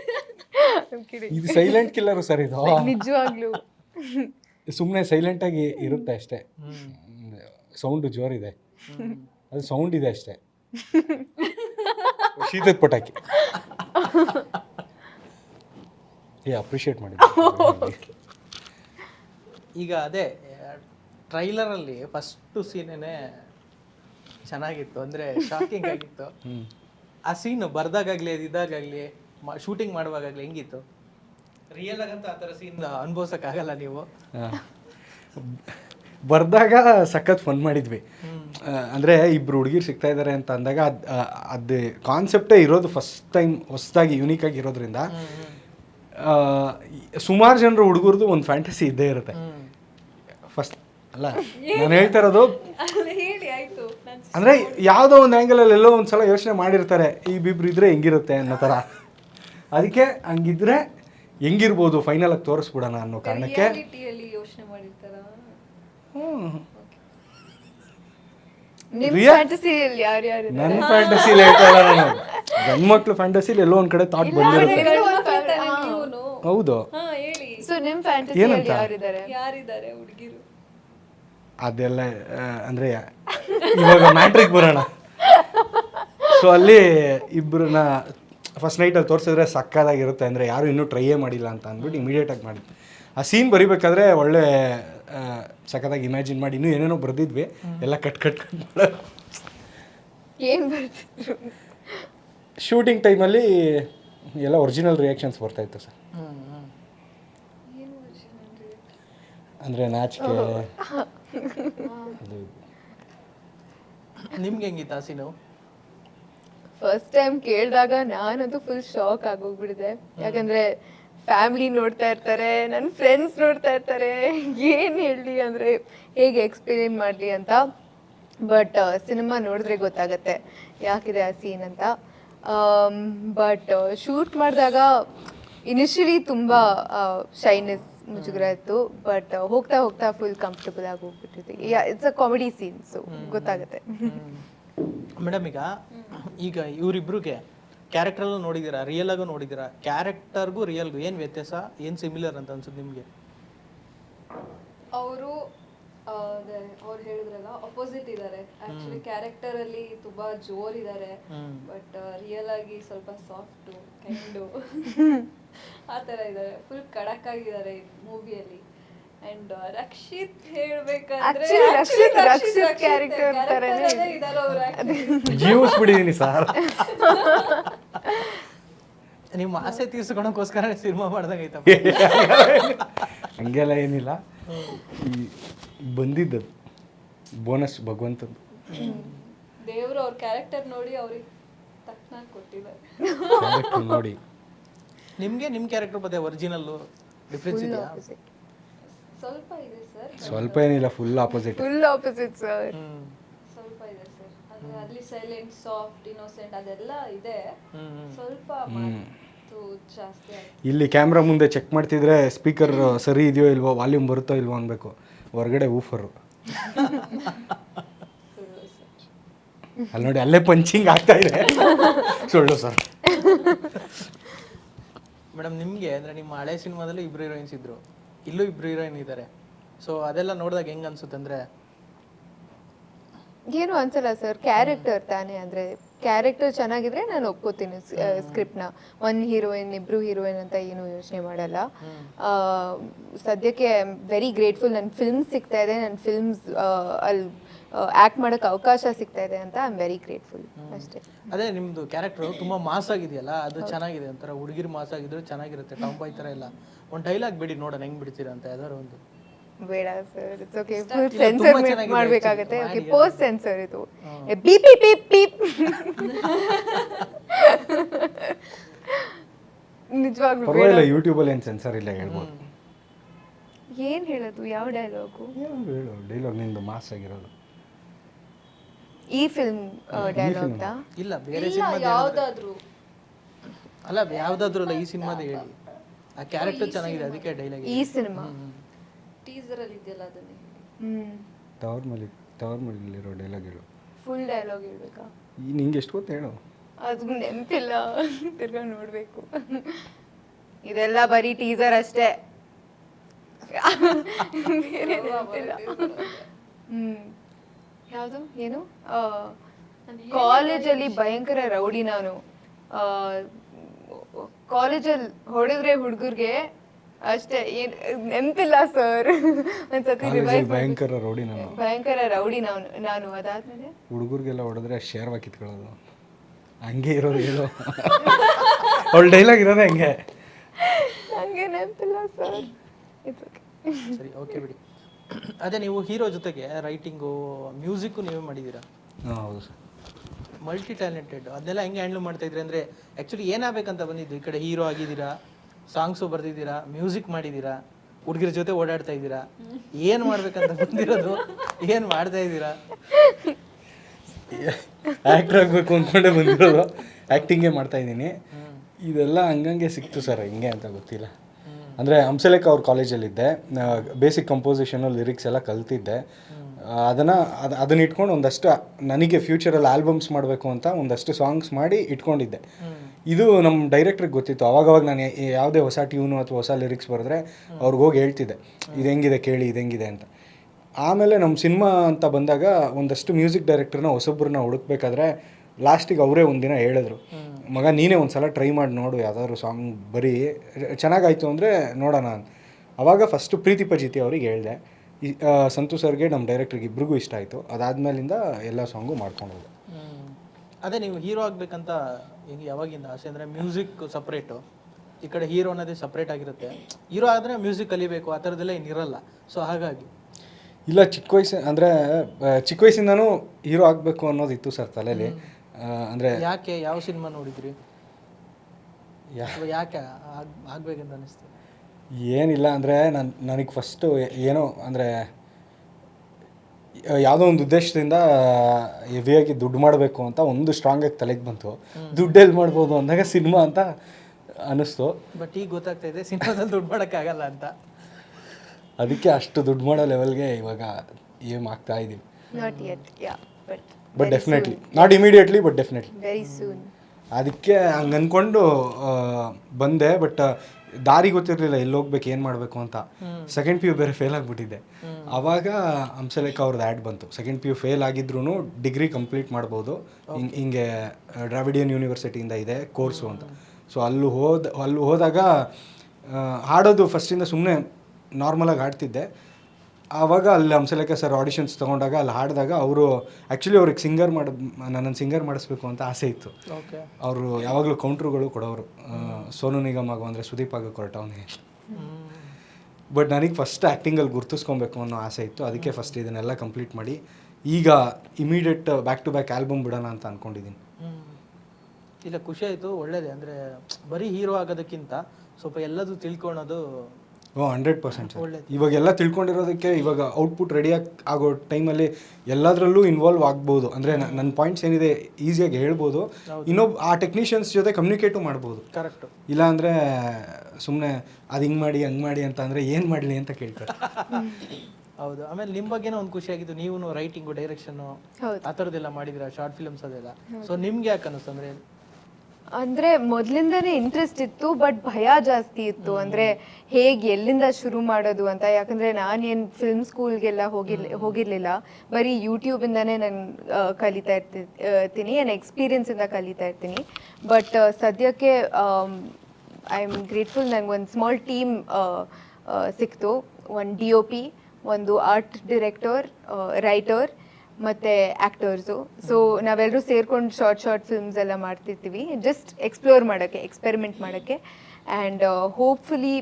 I'm kidding. ಇದು ಸೈಲೆಂಟ್ ಕಿಲ್ಲರು ಸರ್ ಇದು. ನಿಜವಾಗ್ಲೂ. ಸುಮ್ಮನೆ ಸೈಲೆಂಟಾಗಿ ಇರುತ್ತೆ ಅಷ್ಟೇ. ಸೌಂಡ್ ಜೋರಿದೆ. ಅದು ಸೌಂಡ್ ಇದೆ ಅಷ್ಟೇ. ಶೀತದ ಪಟಾಕಿ. ಅಪ್ರಿಷಿಯೇಟ್ ಮಾಡಿ ಈಗ ಅದೇ ಟ್ರೈಲರಲ್ಲಿ ಫಸ್ಟು ಸೀನೇನೆ ಚೆನ್ನಾಗಿತ್ತು ಅಂದರೆ ಶಾಕಿಂಗ್ ಆಗಿತ್ತು. ಆ ಸೀನು ಬರ್ದಾಗಲಿ ಅದು ಇದಾಗಲಿ ಶೂಟಿಂಗ್ ಮಾಡುವಾಗಲಿ ಹೆಂಗಿತ್ತು? ರಿಯಲ್ ಆಗಂತ ಆ ಥರ ಸೀನ್ ಅನುಭವಿಸೋಕ್ಕಾಗಲ್ಲ ನೀವು? ಬರ್ದಾಗ ಸಖತ್ ಫನ್ ಮಾಡಿದ್ವಿ. ಅಂದರೆ ಇಬ್ಬರು ಇಬ್ರು ಹುಡುಗಿರು ಸಿಗ್ತಾ ಇದ್ದಾರೆ ಅಂತ ಅಂದಾಗ ಅದು ಅದು ಕಾನ್ಸೆಪ್ಟೇ ಇರೋದು ಫಸ್ಟ್ ಟೈಮ್ ಹೊಸದಾಗಿ ಯೂನಿಕ್ ಆಗಿ ಇರೋದ್ರಿಂದ ಸುಮಾರು ಜನರು ಹುಡುಗರದು ಒಂದು ಫ್ಯಾಂಟಸಿ ಇದ್ದೇ ಇರುತ್ತೆ. ಫಸ್ಟ್ ಅಲ್ಲ ನಾನು ಹೇಳ್ತಾ ಇರೋದು ಅಂದರೆ ಯಾವುದೋ ಒಂದು ಆ್ಯಂಗಲಲ್ಲಿ ಎಲ್ಲೋ ಒಂದು ಸಲ ಯೋಚನೆ ಮಾಡಿರ್ತಾರೆ ಈ ಬಿಬ್ರು ಇದ್ರೆ ಹೆಂಗಿರುತ್ತೆ ಅನ್ನೋ ಥರ ಅದಕ್ಕೆ ಹಂಗಿದ್ರೆ ಹೆಂಗಿರ್ಬೋದು ಫೈನಲ್ ಆಗಿ ತೋರಿಸ್ಬಿಡೋಣ ಅನ್ನೋ ಕಾರಣಕ್ಕೆ ನನ್ನ ಫ್ಯಾಂಟಸಿಲಿ ಹೇಳ್ತಾ ಇಲ್ಲ ನಾನು. ಗಂಡು ಮಕ್ಳು ಫ್ಯಾಂಟಸಿಲಿ ಎಲ್ಲೋ ಒಂದ್ ಕಡೆ ಥಾಟ್ ಬಂದಿರುತ್ತೆ. ಹೌದು. ಹಾ ಹೇಳಿ. ಸೊ ನಿಮ್ ಫ್ಯಾಂಟಸಿಯಲ್ಲಿ ಏನಂತ? ಯಾರಿದ್ದಾರೆ? ಯಾರಿದ್ದಾರೆ ಹುಡುಗಿರು? ಅದೆಲ್ಲ ಆ, ಅಂದ್ರೆ ಇವಾಗ ಮ್ಯಾಟ್ರಿಕ್ ಬರೋಣ. ಸೊ ಅಲ್ಲಿ ಇಬ್ಬರನ್ನ ಫಸ್ಟ್ ನೈಟಲ್ಲಿ ತೋರಿಸಿದ್ರೆ ಸಕ್ಕದಾಗಿರುತ್ತೆ ಅಂದರೆ ಯಾರು ಇನ್ನೂ ಟ್ರೈಯೇ ಮಾಡಿಲ್ಲ ಅಂತ ಅಂದ್ಬಿಟ್ಟು ಇಮಿಡಿಯೇಟಾಗಿ ಮಾಡಿದ್ವಿ. ಆ ಸೀನ್ ಬರಿಬೇಕಾದ್ರೆ ಒಳ್ಳೆ ಸಕ್ಕದಾಗಿ ಸಖತ್ತಾಗಿ ಇಮ್ಯಾಜಿನ್ ಮಾಡಿ ಇನ್ನೂ ಏನೇನೋ ಬರೆದಿದ್ವಿ. ಎಲ್ಲ ಕಟ್ ಕಟ್ ಕಟ್ ಏನ್ ಬರ್ತಿದ್ರು ಶೂಟಿಂಗ್ ಟೈಮಲ್ಲಿ ಎಲ್ಲ ಒರಿಜಿನಲ್ ರಿಯಾಕ್ಷನ್ಸ್ ಬರ್ತಾಯಿತ್ತು ಸರ್. ಅಂದರೆ ನಾಚಿಕೆ ಅದು ನಿಮ್ಗೆ ಹೆಂಗಿತ್ತು ಆ ಸೀನು ಫಸ್ಟ್ ಟೈಮ್ ಕೇಳಿದಾಗ ನಾನಂತೂ ಫುಲ್ ಶಾಕ್ ಆಗೋಗ್ಬಿಡಿದೆ ಯಾಕಂದ್ರೆ ಫ್ಯಾಮಿಲಿ ನೋಡ್ತಾ ಇರ್ತಾರೆ ನನ್ನ ಫ್ರೆಂಡ್ಸ್ ನೋಡ್ತಾ ಇರ್ತಾರೆ ಏನು ಹೇಳಿ ಅಂದರೆ ಹೇಗೆ ಎಕ್ಸ್ಪ್ಲೇನ್ ಮಾಡಲಿ ಅಂತ. ಬಟ್ ಸಿನಿಮಾ ನೋಡಿದ್ರೆ ಗೊತ್ತಾಗತ್ತೆ ಯಾಕಿದೆ ಆ ಸೀನ್ ಅಂತ. ಬಟ್ ಶೂಟ್ ಮಾಡಿದಾಗ ಇನಿಷಿಯಲಿ ತುಂಬ ಶೈನೆಸ್ ಮುಜುಗರ ಇತ್ತು. ಬಟ್ ಹೋಗ್ತಾ ಹೋಗ್ತಾ ಫುಲ್ ಕಂಫರ್ಟಬಲ್ ಆಗಿ ಹೋಗ್ಬಿಟ್ಟಿದೆ. It's a comedy scene so ಗೊತ್ತಾಗುತ್ತೆ. ಮೇಡಮ್ ಈಗ ಈಗ ಇವರಿಬ್ರಿಗೆ ಕ್ಯಾರೆಕ್ಟರಲ್ಲೂ ನೋಡಿದ್ದೀರಾ ರಿಯಲ್ ಆಗು ನೋಡಿದ್ದೀರಾ ಕ್ಯಾರೆಕ್ಟರ್ಗೂ ರಿಯಲ್ಗೂ ಏನು ವ್ಯತ್ಯಾಸ? ಏನು ಸಿಮಿಲರ್ ಅಂತ ಅನ್ಸುತ್ತೆ ನಿಮಗೆ? ಅವರು ಅವ್ರು ಹೇಳಿದ್ರಲ್ಲ ಅಪೋಸಿಟ್ ಇದ್ದಾರೆ ಆಕ್ಚುಲಿ ಕ್ಯಾರೆಕ್ಟರ್ ಅಲ್ಲಿ ತುಂಬಾ ಜೋರ್ ಇದ್ದಾರೆ ಬಟ್ ರಿಯಲ್ ಆಗಿ ಸ್ವಲ್ಪ ಸಾಫ್ಟ್ ಕೈಂಡು ಆ ತರ ಇದ್ದಾರೆ ಫುಲ್ ಕಡಕ್ ಆಗಿದ್ದಾರೆ ಮೂವಿಯಲ್ಲಿ ಅಂಡ್ ರಕ್ಷಿತ್ ಹೇಳ್ಬೇಕಂದ್ರೆ ರಕ್ಷಿತ್- ರಕ್ಷಿತ್ actually. ಜೀವಿಸ್ಬಿಟ್ಟಿದ್ದೀನಿ ಸರ್. ನಿಮ್ಮ ಆಸೆ ತೀರ್ಸ್ಕೊಳಕ್ಕೋಸ್ಕರ ಸಿನಿಮಾ ಮಾಡ್ದಂಗೆ ಐತಪ್ಪ ಹಂಗೆಲ್ಲ ಏನಿಲ್ಲ. ಈ ಬಂದಿದ್ದದು. ಬೋನಸ್ ಭಗವಂತದ್ದು. ದೇವರು ಅವ್ರ ಕ್ಯಾರೆಕ್ಟರ್ ನೋಡಿ ಅವ್ರಿಗೆ ತಕ್ಷಣ ಕೊಟ್ಟಿದ್ದಾರೆ. Character ನೋಡಿ. ನಿಮಗೆ ನಿಮ್ಮ ಕ್ಯಾರೆಕ್ಟರ್ ಬಗ್ಗೆ ಒರಿಜಿನಲ್ಲು ಡಿಫ್ರೆನ್ಸ್ ಇದೆಯಾ? ಸ್ವಲ್ಪ ಇದೆ ಸರ್ ಸ್ವಲ್ಪ ಏನಿಲ್ಲ full opposite full opposite sir ಸ್ವಲ್ಪ ಇದೆ ಸರ್ ಅಂದ್ರೆ ಅಲ್ಲಿ ಸೈಲೆಂಟ್ ಸಾಫ್ಟ್ ಇನ್ನೋಸೆಂಟ್ ಅದೆಲ್ಲ ಇದೆ. ಸ್ವಲ್ಪ ಮಾತು ಜಾಸ್ತಿ ಆಯ್ತು. ಇಲ್ಲಿ ಕ್ಯಾಮ್ರಾ ಮುಂದೆ ಚೆಕ್ ಮಾಡ್ತಿದ್ರೆ ಸ್ಪೀಕರ್ ಸರಿ ಇದೆಯೋ ಇಲ್ವೋ ವಾಲ್ಯೂಮ್ ಬರುತ್ತೋ ಇಲ್ವೋ ಅನ್ಬೇಕು. ಹೊರಗಡೆ ಊಫರು ಅಲ್ಲಿ ನೋಡಿ ಅಲ್ಲೇ ಪಂಚಿಂಗ್ ಆಗ್ತಾ ಇದೆ. ಸುಳ್ಳು ಸರ್ ಮೇಡಮ್ ನಿಮಗೆ ಅಂದರೆ ನಿಮ್ಮ ಹಳೆ ಸಿನಿಮಾದಲ್ಲೂ ಇಬ್ರು ಹೀರೋಯಿನ್ಸ್ ಇದ್ರು. ಇಲ್ಲೂ ಇಬ್ರು ಹೀರೋಯಿನ್ ಇದ್ದಾರೆ ಸೊ ಅದೆಲ್ಲ ನೋಡಿದಾಗ ಹೆಂಗೆ ಅನ್ಸುತ್ತೆ ಅಂದರೆ? ಏನು ಅನ್ಸಲ್ಲ ಸರ್ ಕ್ಯಾರೆಕ್ಟರ್ ತಾನೇ ಅಂದ್ರೆ ಕ್ಯಾರೆಕ್ಟರ್ ಚೆನ್ನಾಗಿದ್ರೆ ನಾನು ಒಪ್ಕೋತೀನಿ ಸ್ಕ್ರಿಪ್ಟ್ನ ಒನ್ ಹೀರೋಯಿನ್ ಇಬ್ರು ಹೀರೋಯಿನ್ ಅಂತ ಏನು ಯೋಚನೆ ಮಾಡಲ್ಲ. ಸದ್ಯಕ್ಕೆ ವೆರಿ ಗ್ರೇಟ್ಫುಲ್ ನನ್ನ ಫಿಲ್ಮ್ ಸಿಗ್ತಾ ಇದೆ. ನನ್ನ ಫಿಲ್ಮ್ಸ್ ಅಲ್ಲಿ ಆಕ್ಟ್ ಮಾಡೋಕ್ಕೆ ಅವಕಾಶ ಸಿಗ್ತಾ ಇದೆ ಅಂತ ಐ ಆಮ್ ವೆರಿ ಗ್ರೇಟ್ಫುಲ್ ಅಷ್ಟೇ. ಅದೇ ನಿಮ್ಮದು ಕ್ಯಾರೆಕ್ಟರ್ ತುಂಬ ಮಾಸ್ ಆಗಿದೆಯಲ್ಲ ಅದು ಚೆನ್ನಾಗಿದೆ ಒಂಥರ ಹುಡುಗಿರ್ ಮಾಸ್ ಆಗಿದ್ರು ಚೆನ್ನಾಗಿರುತ್ತೆ ಟಾಂಬಾಯ್ ಥರ ಎಲ್ಲ ಒಂದು ಡೈಲಾಗ್ ಬಿಡಿ ನೋಡೋಣ ಹೆಂಗ್ ಬಿಡ್ತೀರಾ ಅಂತ ಯಾವ್ದಾದ್ರು ಒಂದು. ಬೇಡ sir it's okay full censor ಮಾಡಬೇಕಾಗತ್ತೆ. ಓಕೆ ಪೋಸ್ಟ್ ಸೆನ್ಸರ್ ಇದು. ಬೀಪ್ ಪೀಪ್ ಬೀಪ್ ಬೀಪ್ ನಿಜವಾಗ್ಲೂ ಪರವಾಗಿಲ್ಲ ಯೂಟ್ಯೂಬಲ್ಲಿ ಏನು ಸೆನ್ಸರ್ ಇಲ್ಲ ಹೇಳ್ಬೋದು. ಏನ್ ಹೇಳೋದು? ಯಾವ ಡೈಲಾಗು ಏನು ಹೇಳು ಡೈಲಾಗ್ ನಿಂದು ಮಾಸ್ ಆಗಿರೋದು. ಈ ಫಿಲ್ಮ್ ಡೈಲಾಗ್ ಇಲ್ಲ ಬೇರೆ ಇಲ್ಲ ಸಿನಿಮಾ ಯಾವ್ದಾದ್ರು. ಅಲ್ಲ ಯಾವ್ದಾದ್ರು ಅಲ್ಲ ಈ ಸಿನಿಮಾದ ಹೇಳಿ. ಆ ಕ್ಯಾರೆಕ್ಟರ್ ಚೆನ್ನಾಗಿದೆ ಅದಕ್ಕೆ ಡೈಲಾಗ್ ಈ ಸಿನಿಮಾ ಟೀಸರ್ ಅಲ್ಲಿ ಇದೆಯಲ್ಲ ಅದನ್ನೇ. ಹ್ಮ್. ತವರ್ ಮಲಿ ತವರ್ ಮಲಿಲಿರೋ ಡೈಲಾಗ್ ಹೇಳು. ಫುಲ್ ಡೈಲಾಗ್ ಹೇಳ್ಬೇಕಾ? ಈ ನಿಂಗೆ ಎಷ್ಟು ಗೊತ್ತು ಹೇಳು. ಅದು ನೆನಪಿಲ್ಲ. ತಿರ್ಗಾ ನೋಡ್ಬೇಕು. ಇದೆಲ್ಲ ಬರೀ ಟೀಸರ್ ಅಷ್ಟೇ. ಬೇರೆ ನೆನಪಿಲ್ಲ. ಹ್ಮ್. ಯಾವುದು? ಏನು? ಕಾಲೇಜಲ್ಲಿ ಭಯಂಕರ ರೌಡಿ ನಾನು. ಕಾಲೇಜಲ್ಲಿ ಹೊಡೆದ್ರೆ ಹುಡುಗರಿಗೆ ಅಷ್ಟೇ ಏನ್ ನೆನಪಿಲ್ಲ ಸರ್ ಒಂದ್ಸತಿ ರಿವೈಸ್ ಭಯಂಕರ ರೌಡಿ ನಾನು. ಭಯಂಕರ ರೌಡಿ ನಾನು ನಾನು ಅದಾದ್ಮೇಲೆ? ಹುಡುಗರಿಗೆಲ್ಲ ಹೊಡೆದ್ರೆ ಶೇರ್ವಾ ಕಿತ್ಕೊಳ್ಳೋದು. ಹಂಗೆ ಇರೋದು ಹೇಳು ಅವಳ ಡೈಲಾಗ್ ಇರೋದೇ ಹಂಗೆ. ನಂಗೆ ನೆನಪಿಲ್ಲ ಸರ್ ಇಟ್ಸ್ ಓಕೆ ಸರಿ ಓಕೆ ಬಿಡಿ. ಅದೇ ನೀವು ಹೀರೋ ಜೊತೆಗೆ ರೈಟಿಂಗು ಮ್ಯೂಸಿಕ್ಕು ನೀವೇ ಮಾಡಿದ್ದೀರಾ? ಹಾಂ ಹೌದು ಸರ್ ಮಲ್ಟಿ ಟ್ಯಾಲೆಂಟೆಡ್ ಅದನ್ನೆಲ್ಲ ಹೆಂಗೆ ಹ್ಯಾಂಡ್ಲ್ ಮಾಡ್ತಾ ಇದ್ರಿ ಅಂದರೆ ಆ್ಯಕ್ಚುಲಿ ಏನಾಗಬೇಕಂತ ಬಂದಿದ್ದು? ಈ ಕಡೆ ಹೀರೋ ಆಗಿದ್ದೀರಾ? ಸಾಂಗ್ಸು ಬರ್ದಿದ್ದೀರಾ ಮ್ಯೂಸಿಕ್ ಮಾಡಿದ್ದೀರಾ ಹುಡುಗಿರ ಜೊತೆ ಓಡಾಡ್ತಾ ಇದ್ದೀರಾ ಏನು ಮಾಡ್ಬೇಕಂತ ಬಂದಿರೋದು ಏನು ಮಾಡ್ತಾ ಇದ್ದೀರಾ? ಆ್ಯಕ್ಟ್ರ್ ಆಗಬೇಕು ಅಂದ್ಕೊಂಡೆ ಬಂದಿರೋದು. ಆ್ಯಕ್ಟಿಂಗೇ ಮಾಡ್ತಾ ಇದ್ದೀನಿ. ಇದೆಲ್ಲ ಹಂಗಂಗೆ ಸಿಕ್ತು ಸರ್ ಹಿಂಗೆ ಅಂತ ಗೊತ್ತಿಲ್ಲ. ಅಂದರೆ ಹಂಸಲೇಖ ಅವ್ರ ಕಾಲೇಜಲ್ಲಿದ್ದೆ. ಬೇಸಿಕ್ ಕಂಪೋಸಿಷನು ಲಿರಿಕ್ಸ್ ಎಲ್ಲ ಕಲ್ತಿದ್ದೆ. ಅದನ್ನು ಅದು ಅದನ್ನ ಇಟ್ಕೊಂಡು ಒಂದಷ್ಟು ನನಗೆ ಫ್ಯೂಚರಲ್ಲಿ ಆಲ್ಬಮ್ಸ್ ಮಾಡಬೇಕು ಅಂತ ಒಂದಷ್ಟು ಸಾಂಗ್ಸ್ ಮಾಡಿ ಇಟ್ಕೊಂಡಿದ್ದೆ. ಇದು ನಮ್ಮ ಡೈರೆಕ್ಟ್ರಿಗೆ ಗೊತ್ತಿತ್ತು. ಅವಾಗವಾಗ ನಾನು ಯಾವುದೇ ಹೊಸ ಟ್ಯೂನು ಅಥವಾ ಹೊಸ ಲಿರಿಕ್ಸ್ ಬರೆದ್ರೆ ಅವ್ರಿಗೆ ಹೋಗಿ ಹೇಳ್ತಿದ್ದೆ. ಇದು ಹೆಂಗಿದೆ ಕೇಳಿ ಇದು ಹೆಂಗಿದೆ ಅಂತ. ಆಮೇಲೆ ನಮ್ಮ ಸಿನಿಮಾ ಅಂತ ಬಂದಾಗ ಒಂದಷ್ಟು ಮ್ಯೂಸಿಕ್ ಡೈರೆಕ್ಟರ್ನ ಹೊಸೊಬ್ಬರನ್ನ ಹುಡುಕ್ಬೇಕಾದ್ರೆ ಲಾಸ್ಟಿಗೆ ಅವರೇ ಒಂದಿನ ಹೇಳಿದ್ರು. ಮಗ ನೀನೇ ಒಂದು ಸಲ ಟ್ರೈ ಮಾಡಿ ನೋಡು ಯಾವ್ದಾದ್ರು ಸಾಂಗ್ ಬರೀ. ಚೆನ್ನಾಗಾಯಿತು ಅಂದರೆ ನೋಡೋಣ ಅಂತ. ಅವಾಗ ಫಸ್ಟು ಪ್ರೀತಿ ಪಜಿತಿ ಅವ್ರಿಗೆ ಹೇಳಿದೆ. ಈ ಸಂತು ಸರ್ಗೆ ನಮ್ಮ ಡೈರೆಕ್ಟ್ರಿಗೆ ಇಬ್ರಿಗೂ ಇಷ್ಟ ಆಯಿತು. ಅದಾದ್ಮೇಲಿಂದ ಎಲ್ಲ ಸಾಂಗು ಮಾಡ್ಕೊಂಡು ಹೋದೆ. ಅದೇ ನೀವು ಹೀರೋ ಆಗ್ಬೇಕಂತ ಹೆಂಗೆ ಯಾವಾಗಿಂದ? ಆಸೆ ಅಂದರೆ ಮ್ಯೂಸಿಕ್ ಸಪ್ರೇಟು ಈ ಕಡೆ ಹೀರೋ ಅನ್ನೋದೇ ಸಪ್ರೇಟ್ ಆಗಿರುತ್ತೆ. ಹೀರೋ ಆದರೆ ಮ್ಯೂಸಿಕ್ ಕಲಿಬೇಕು ಆ ಥರದ್ದೆಲ್ಲ ಏನಿರಲ್ಲ ಸೊ ಹಾಗಾಗಿ. ಇಲ್ಲ ಚಿಕ್ಕ ವಯಸ್ಸು ಅಂದರೆ ಚಿಕ್ಕ ವಯಸ್ಸಿಂದನೂ ಹೀರೋ ಆಗಬೇಕು ಅನ್ನೋದಿತ್ತು ಸರ್ ತಲೆಯಲ್ಲಿ ಅಂದರೆ ಯಾಕೆ? ಯಾವ ಸಿನಿಮಾ ನೋಡಿದ್ರಿ? ಯಾಕೆ ಆಗಬೇಕಂತ ಅನ್ನಿಸ್ತು ಅನಿಸ್ತು? ಏನಿಲ್ಲ ಅಂದರೆ ನಾನು ನನಗೆ ಫಸ್ಟು ಏನೋ ಅಂದರೆ ಯಾವುದೋ ಒಂದು ಉದ್ದೇಶದಿಂದ ಹೆವಿಯಾಗಿ ದುಡ್ಡು ಮಾಡಬೇಕು ಅಂತ ಒಂದು ಸ್ಟ್ರಾಂಗಾಗಿ ತಲೆಗೆ ಬಂತು. ದುಡ್ಡು ಎಲ್ಲಿ ಮಾಡ್ಬೋದು ಅಂದಾಗ ಸಿನಿಮಾ ಅಂತ ಅನ್ನಿಸ್ತು. ಬಟ್ ಈಗ ಗೊತ್ತಾಗ್ತಾ ಇದೆ ಸಿನಿಮಾದಲ್ಲಿ ದುಡ್ಡು ಮಾಡೋಕ್ಕಾಗಲ್ಲ ಅಂತ. ಅದಕ್ಕೆ ಅಷ್ಟು ದುಡ್ಡು ಮಾಡೋ ಲೆವೆಲ್ಗೆ ಇವಾಗ ಏಮ್ ಆಗ್ತಾ ಇದ್ದೀವಿ not yet yeah but but definitely not immediately but definitely very soon ಅದಕ್ಕೆ ಹಂಗೆ ಅಂದ್ಕೊಂಡು ಬಂದೆ ಬಟ್ ದಾರಿ ಗೊತ್ತಿರಲಿಲ್ಲ ಎಲ್ಲಿ ಹೋಗ್ಬೇಕು ಏನು ಮಾಡಬೇಕು ಅಂತ. ಸೆಕೆಂಡ್ ಪಿ ಯು ಬೇರೆ ಫೇಲ್ ಆಗಿಬಿಟ್ಟಿದ್ದೆ ಆವಾಗ ಹಂಸಲೇಖ ಅವ್ರದ್ದು ಆ್ಯಡ್ ಬಂತು. ಸೆಕೆಂಡ್ ಪಿ ಯು ಫೇಲ್ ಆಗಿದ್ರು ಡಿಗ್ರಿ ಕಂಪ್ಲೀಟ್ ಮಾಡ್ಬೋದು. ಹಿಂಗೆ ಹಿಂಗೆ ಡ್ರಾವಿಡಿಯನ್ ಯೂನಿವರ್ಸಿಟಿಯಿಂದ ಇದೆ ಕೋರ್ಸು ಅಂತ. ಸೊ ಅಲ್ಲಿ ಹೋದ ಅಲ್ಲಿ ಹೋದಾಗ ಹಾಡೋದು ಫಸ್ಟಿಂದ ಸುಮ್ಮನೆ ನಾರ್ಮಲಾಗಿ ಹಾಡ್ತಿದ್ದೆ. ಆವಾಗ ಅಲ್ಲಿ ಹಂಸಲೇಖ ಸರ್ ಆಡಿಷನ್ಸ್ ತೊಗೊಂಡಾಗ ಅಲ್ಲಿ ಹಾಡಿದಾಗ ಅವರು ಆ್ಯಕ್ಚುಲಿ ಅವ್ರಿಗೆ ಸಿಂಗರ್ ಮಾಡ ನನ್ನನ್ನು ಸಿಂಗರ್ ಮಾಡಿಸ್ಬೇಕು ಅಂತ ಆಸೆ ಇತ್ತು. ಓಕೆ ಅವರು ಯಾವಾಗಲೂ ಕೌಂಟ್ರುಗಳು ಕೊಡೋರು ಸೋನು ನಿಗಮ್ ಆಗು ಅಂದರೆ ಸುದೀಪ್ ಆಗ ಕೊರಟ ಅವನಿಗೆ. ಬಟ್ ನನಗೆ ಫಸ್ಟ್ ಆ್ಯಕ್ಟಿಂಗಲ್ಲಿ ಗುರ್ತಿಸ್ಕೊಬೇಕು ಅನ್ನೋ ಆಸೆ ಇತ್ತು. ಅದಕ್ಕೆ ಫಸ್ಟ್ ಇದನ್ನೆಲ್ಲ ಕಂಪ್ಲೀಟ್ ಮಾಡಿ ಈಗ immediate back to back album ಬಿಡೋಣ ಅಂತ ಅಂದ್ಕೊಂಡಿದ್ದೀನಿ ಇಲ್ಲ ಖುಷಿ ಆಯಿತು ಒಳ್ಳೇದೇ. ಅಂದರೆ ಬರೀ ಹೀರೋ ಆಗೋದಕ್ಕಿಂತ ಸ್ವಲ್ಪ ಎಲ್ಲದೂ ತಿಳ್ಕೊಳೋದು ಓ ಹಂಡ್ರೆಡ್ ಪರ್ಸೆಂಟ್ ಇವಾಗ ಎಲ್ಲ ತಿಳ್ಕೊಂಡಿರೋದಕ್ಕೆ ಇವಾಗ ಔಟ್ಪುಟ್ ರೆಡಿ ಆಗೋ ಟೈಮಲ್ಲಿ ಎಲ್ಲದರಲ್ಲೂ ಇನ್ವಾಲ್ವ್ ಆಗ್ಬೋದು. ಅಂದರೆ ನನ್ನ ಪಾಯಿಂಟ್ಸ್ ಏನಿದೆ ಈಸಿಯಾಗಿ ಹೇಳ್ಬೋದು. ಇನ್ನೊಬ್ಬ ಆ ಟೆಕ್ನಿಷಿಯನ್ಸ್ ಜೊತೆ ಕಮ್ಯುನಿಕೇಟು ಮಾಡ್ಬೋದು. ಕರೆಕ್ಟ್ ಇಲ್ಲಾಂದರೆ ಸುಮ್ಮನೆ ಅದು ಹಿಂಗೆ ಮಾಡಿ ಹಂಗೆ ಮಾಡಿ ಅಂತ ಅಂದರೆ ಏನು ಮಾಡಲಿ ಅಂತ ಕೇಳ್ತಾರೆ. ಹೌದು. ಆಮೇಲೆ ನಿಮ್ಮ ಬಗ್ಗೆನೂ ಒಂದು ಖುಷಿ ಆಗಿದ್ದು ನೀವು ರೈಟಿಂಗು ಡೈರೆಕ್ಷನ್ನು ಆ ಥರದ್ದೆಲ್ಲ ಮಾಡಿದಿರ? ಶಾರ್ಟ್ ಫಿಲ್ಮ್ಸ್ ಅದೆಲ್ಲ. ಸೊ ನಿಮ್ಗೆ ಯಾಕೆ ಅನ್ನಿಸ್ತು ಅಂದರೆ ಅಂದ್ರೆ ಮೊದ್ಲಿಂದಾನೇ ಇಂಟ್ರೆಸ್ಟ್ ಇತ್ತು ಬಟ್ ಭಯ ಜಾಸ್ತಿ ಇತ್ತು. ಅಂದ್ರೆ ಹೇಗೆ ಎಲ್ಲಿಂದ ಶುರು ಮಾಡೋದು ಅಂತ? ಯಾಕಂದ್ರೆ ನಾನೇನು ಫಿಲ್ಮ್ ಸ್ಕೂಲ್ಗೆಲ್ಲ ಹೋಗಿರ್ ಹೋಗಿರ್ಲಿಲ್ಲ. ಬರೀ ಯೂಟ್ಯೂಬ್ ಇಂದಾನೇ ನಾನು ಕಲಿತಾ ಇರ್ತಿ ಇರ್ತೀನಿ. ನನ್ನ ಎಕ್ಸ್ಪೀರಿಯನ್ಸ್ ಇಂದ ಕಲಿತಾ ಇರ್ತೀನಿ. ಬಟ್ ಸದ್ಯಕ್ಕೆ ಐ ಆಮ್ ಗ್ರೇಟ್ಫುಲ್ ನಂಗೆ ಒಂದು ಸ್ಮಾಲ್ ಟೀಮ್ ಸಿಕ್ತು. ಒಂದು ಡಿ ಒ ಪಿ ಒಂದು ಆರ್ಟ್ ಡಿರೆಕ್ಟರ್ ರೈಟರ್ ಮತ್ತೆ ಆಕ್ಟರ್ಸು ಸೊ ನಾವೆಲ್ಲರೂ ಸೇರ್ಕೊಂಡು ಶಾರ್ಟ್ ಶಾರ್ಟ್ ಫಿಲ್ಮ್ಸ್ ಎಲ್ಲ ಮಾಡ್ತಿರ್ತೀವಿ. ಜಸ್ಟ್ ಎಕ್ಸ್ಪ್ಲೋರ್ ಮಾಡೋಕ್ಕೆ ಎಕ್ಸ್ಪೆರಿಮೆಂಟ್ ಮಾಡೋಕ್ಕೆ. ಆ್ಯಂಡ್ ಹೋಪ್ಫುಲಿ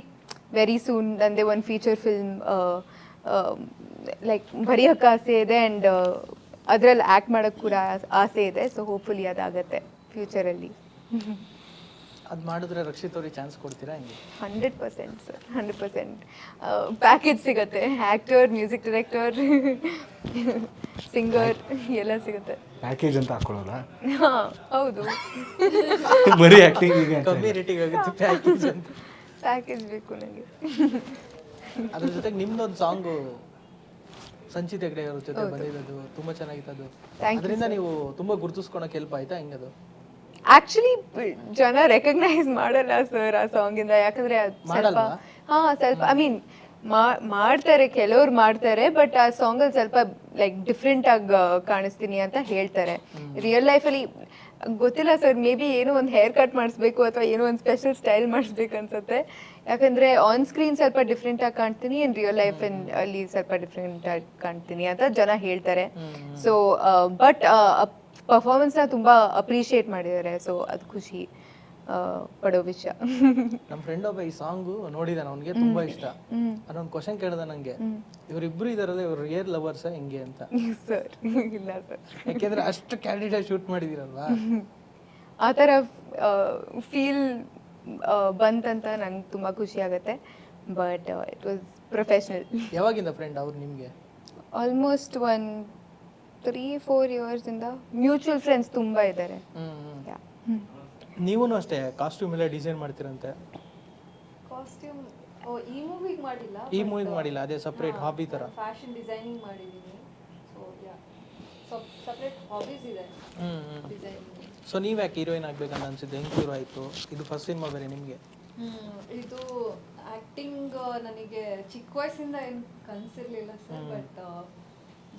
ವೆರಿ ಸೂನ್ ನಂದೆ ಒಂದು ಫೀಚರ್ ಫಿಲ್ಮ್ ಲೈಕ್ ಬರೆಯೋಕ್ಕೆ ಆಸೆ ಇದೆ ಆ್ಯಂಡ್ ಅದರಲ್ಲಿ ಆ್ಯಕ್ಟ್ ಮಾಡೋಕ್ಕೆ ಕೂಡ ಆಸೆ ಇದೆ. ಸೊ ಹೋಪ್ಫುಲಿ ಅದಾಗತ್ತೆ ಫ್ಯೂಚರಲ್ಲಿ ಅದು ಮಾಡಿದ್ರೆ ರಕ್ಷಿತ್ ಅವ್ರಿಗೆ ಚಾನ್ಸ್ ಕೊಡ್ತೀರಾ ಹಿಂಗೆ? Hundred percent sir hundred percent. Package ಸಿಗುತ್ತೆ. ಆ್ಯಕ್ಟರ್ ಮ್ಯೂಸಿಕ್ ಡೈರೆಕ್ಟರ್ ಸಿಂಗರ್ ಎಲ್ಲ ಸಿಗುತ್ತೆ. ಪ್ಯಾಕೇಜ್ ಅಂತ ಹಾಕೊಳ್ಳೋಲ್ಲ ಹಾ, ಹೌದು. ಬರೀ ಆ್ಯಕ್ಟಿಂಗ್ ಈಗ ಕಮ್ಮಿ ರೇಟಿಗೆ ಆಗುತ್ತೆ ಪ್ಯಾಕೇಜ್ ಅಂತ. ಪ್ಯಾಕೇಜ್ ಬೇಕು ನನಗೆ. ಅದ್ರ ಜೊತೆಗೆ ನಿಮ್ದೊಂದು ಸಾಂಗು ಸಂಚಿತ್ ಹೆಗ್ಡೆ ಅವ್ರ ಜೊತೆ ಬಂದಿರೋದು ತುಂಬಾ ಚೆನ್ನಾಗಿತ್ತು ಅದು. ಅದರಿಂದ ನೀವು ತುಂಬಾ ಗುರುತಿಸ್ಕೊಳಕ್ ಹೆಲ್ಪ್ ಆಯ್ತಾ ಹೆಂಗದು? ಆಕ್ಚುಲಿ ಜನ ರೆಕಗ್ನೈಸ್ ಮಾಡಲ್ಲ ಸರ್ ಆ ಸಾಂಗ್ ಇಂದ. ಯಾಕಂದ್ರೆ ಅದ್ ಸ್ವಲ್ಪ? ಹಾ ಸ್ವಲ್ಪ ಐ ಮೀನ್ ಮಾಡ್ತಾರೆ ಕೆಲವ್ರು ಮಾಡ್ತಾರೆ ಬಟ್ ಆ ಸಾಂಗ್ ಅಲ್ಲಿ ಸ್ವಲ್ಪ ಲೈಕ್ ಡಿಫ್ರೆಂಟ್ ಆಗಿ ಕಾಣಿಸ್ತೀನಿ ಅಂತ ಹೇಳ್ತಾರೆ. ರಿಯಲ್ ಲೈಫ್ ಅಲ್ಲಿ ಗೊತ್ತಿಲ್ಲ ಸರ್ ಮೇ ಬಿ ಏನೋ ಒಂದು ಹೇರ್ ಕಟ್ ಮಾಡಿಸ್ಬೇಕು ಅಥವಾ ಏನೋ ಒಂದು ಸ್ಪೆಷಲ್ ಸ್ಟೈಲ್ ಮಾಡಿಸ್ಬೇಕು ಅನ್ಸುತ್ತೆ. ಯಾಕಂದ್ರೆ ಆನ್ ಸ್ಕ್ರೀನ್ ಸ್ವಲ್ಪ ಡಿಫ್ರೆಂಟ್ ಆಗಿ ಕಾಣ್ತೀನಿ ಇನ್ ರಿಯಲ್ ಲೈಫ್ ಅಲ್ಲಿ ಸ್ವಲ್ಪ ಡಿಫ್ರೆಂಟ್ ಆಗಿ ಕಾಣ್ತೀನಿ ಅಂತ ಜನ ಹೇಳ್ತಾರೆ. ಸೊ ಬಟ್ ಪರ್ಫಾರ್ಮೆನ್ಸ್ನ ತುಂಬಾ ಅಪ್ರಿಷಿಯೇಟ್ ಮಾಡಿದ್ದಾರೆ ಸೊ ಅದು ಖುಷಿ ಆ, ಪಡೋ ವಿಷಯ. ನಮ್ಮ ಫ್ರೆಂಡ್ ಒಬ್ಬ ಈ ಸಾಂಗು ನೋಡಿದಾನ ಅವ್ನಿಗೆ ತುಂಬಾ ಇಷ್ಟ. ಅದೊಂದು ಕ್ವಶನ್ ಕೇಳ್ದ ನಂಗೆ. ಇವರಿಬ್ರು ಇದಾರಲ್ಲ ಇವ್ರು ಏರ್ ಲವರ್ಸ್ ಹೆಂಗೆ ಅಂತ. ಸರ್ ಇಲ್ಲ ಸರ್ ಯಾಕೆಂದ್ರೆ ಅಷ್ಟು ಕ್ಯಾಂಡಿಡೇಟ್ ಶೂಟ್ ಮಾಡಿದಿರಲ್ವಾ? ಆ ಥರ ಫೀಲ್ ಬಂತಂತ ನಂಗೆ ತುಂಬ ಖುಷಿ ಆಗುತ್ತೆ. ಬಟ್ ಇಟ್ ವಾಸ್ ಪ್ರೊಫೆಷ್ನಲ್ ಯಾವಾಗಿಂದ ಫ್ರೆಂಡ್ ಅವ್ರು ನಿಮ್ಗೆ? ಆಲ್ಮೋಸ್ಟ್ ಒನ್ ತ್ರೀ ಫೋರ್ ಇಂದ ಮ್ಯೂಚುವಲ್ ಫ್ರೆಂಡ್ಸ್ ತುಂಬಾ ಇದ್ದಾರೆ. ನೀವೂ ಅಷ್ಟೇ ಕಾಸ್ಟ್ಯೂಮ್ ಎಲ್ಲ ಡಿಸೈನ್ ಮಾಡ್ತೀರಂತೆ? ಕಾಸ್ಟ್ಯೂಮ್ ಈ ಮೂವಿಗೆ ಮಾಡಿಲ್ಲ ಈ ಮೂವಿಗೆ ಮಾಡಿಲ್ಲ ಅದೇ ಸಪ್ರೇಟ್ ಹಾಬಿ ತರ. ಫ್ಯಾಷನ್ ಡಿಸೈನಿಂಗ್ ಮಾಡಿದ್ದೀನಿ ಸೊ ಯಾ ಸಪ್ರೇಟ್ ಹಾಬೀಸ್ ಇದೆ. ಸೊ ನೀವು ಯಾಕೆ ಹೀರೋಯಿನ್ ಆಗಬೇಕಂತ ಅನ್ಸಿದ್ದು? ಹೆಂಗ್ ಹೀರೋ ಆಯ್ತು? ಇದು ಫಸ್ಟ್ ಸಿನಿಮಾ ಬೇರೆ ನಿಮಗೆ? ಇದು ಆಕ್ಟಿಂಗ್ ನನಗೆ ಚಿಕ್ಕ ವಯಸ್ಸಿಂದ ಏನು ಕನಸಿರ್ಲಿಲ್ಲ ಸರ್ ಬಟ್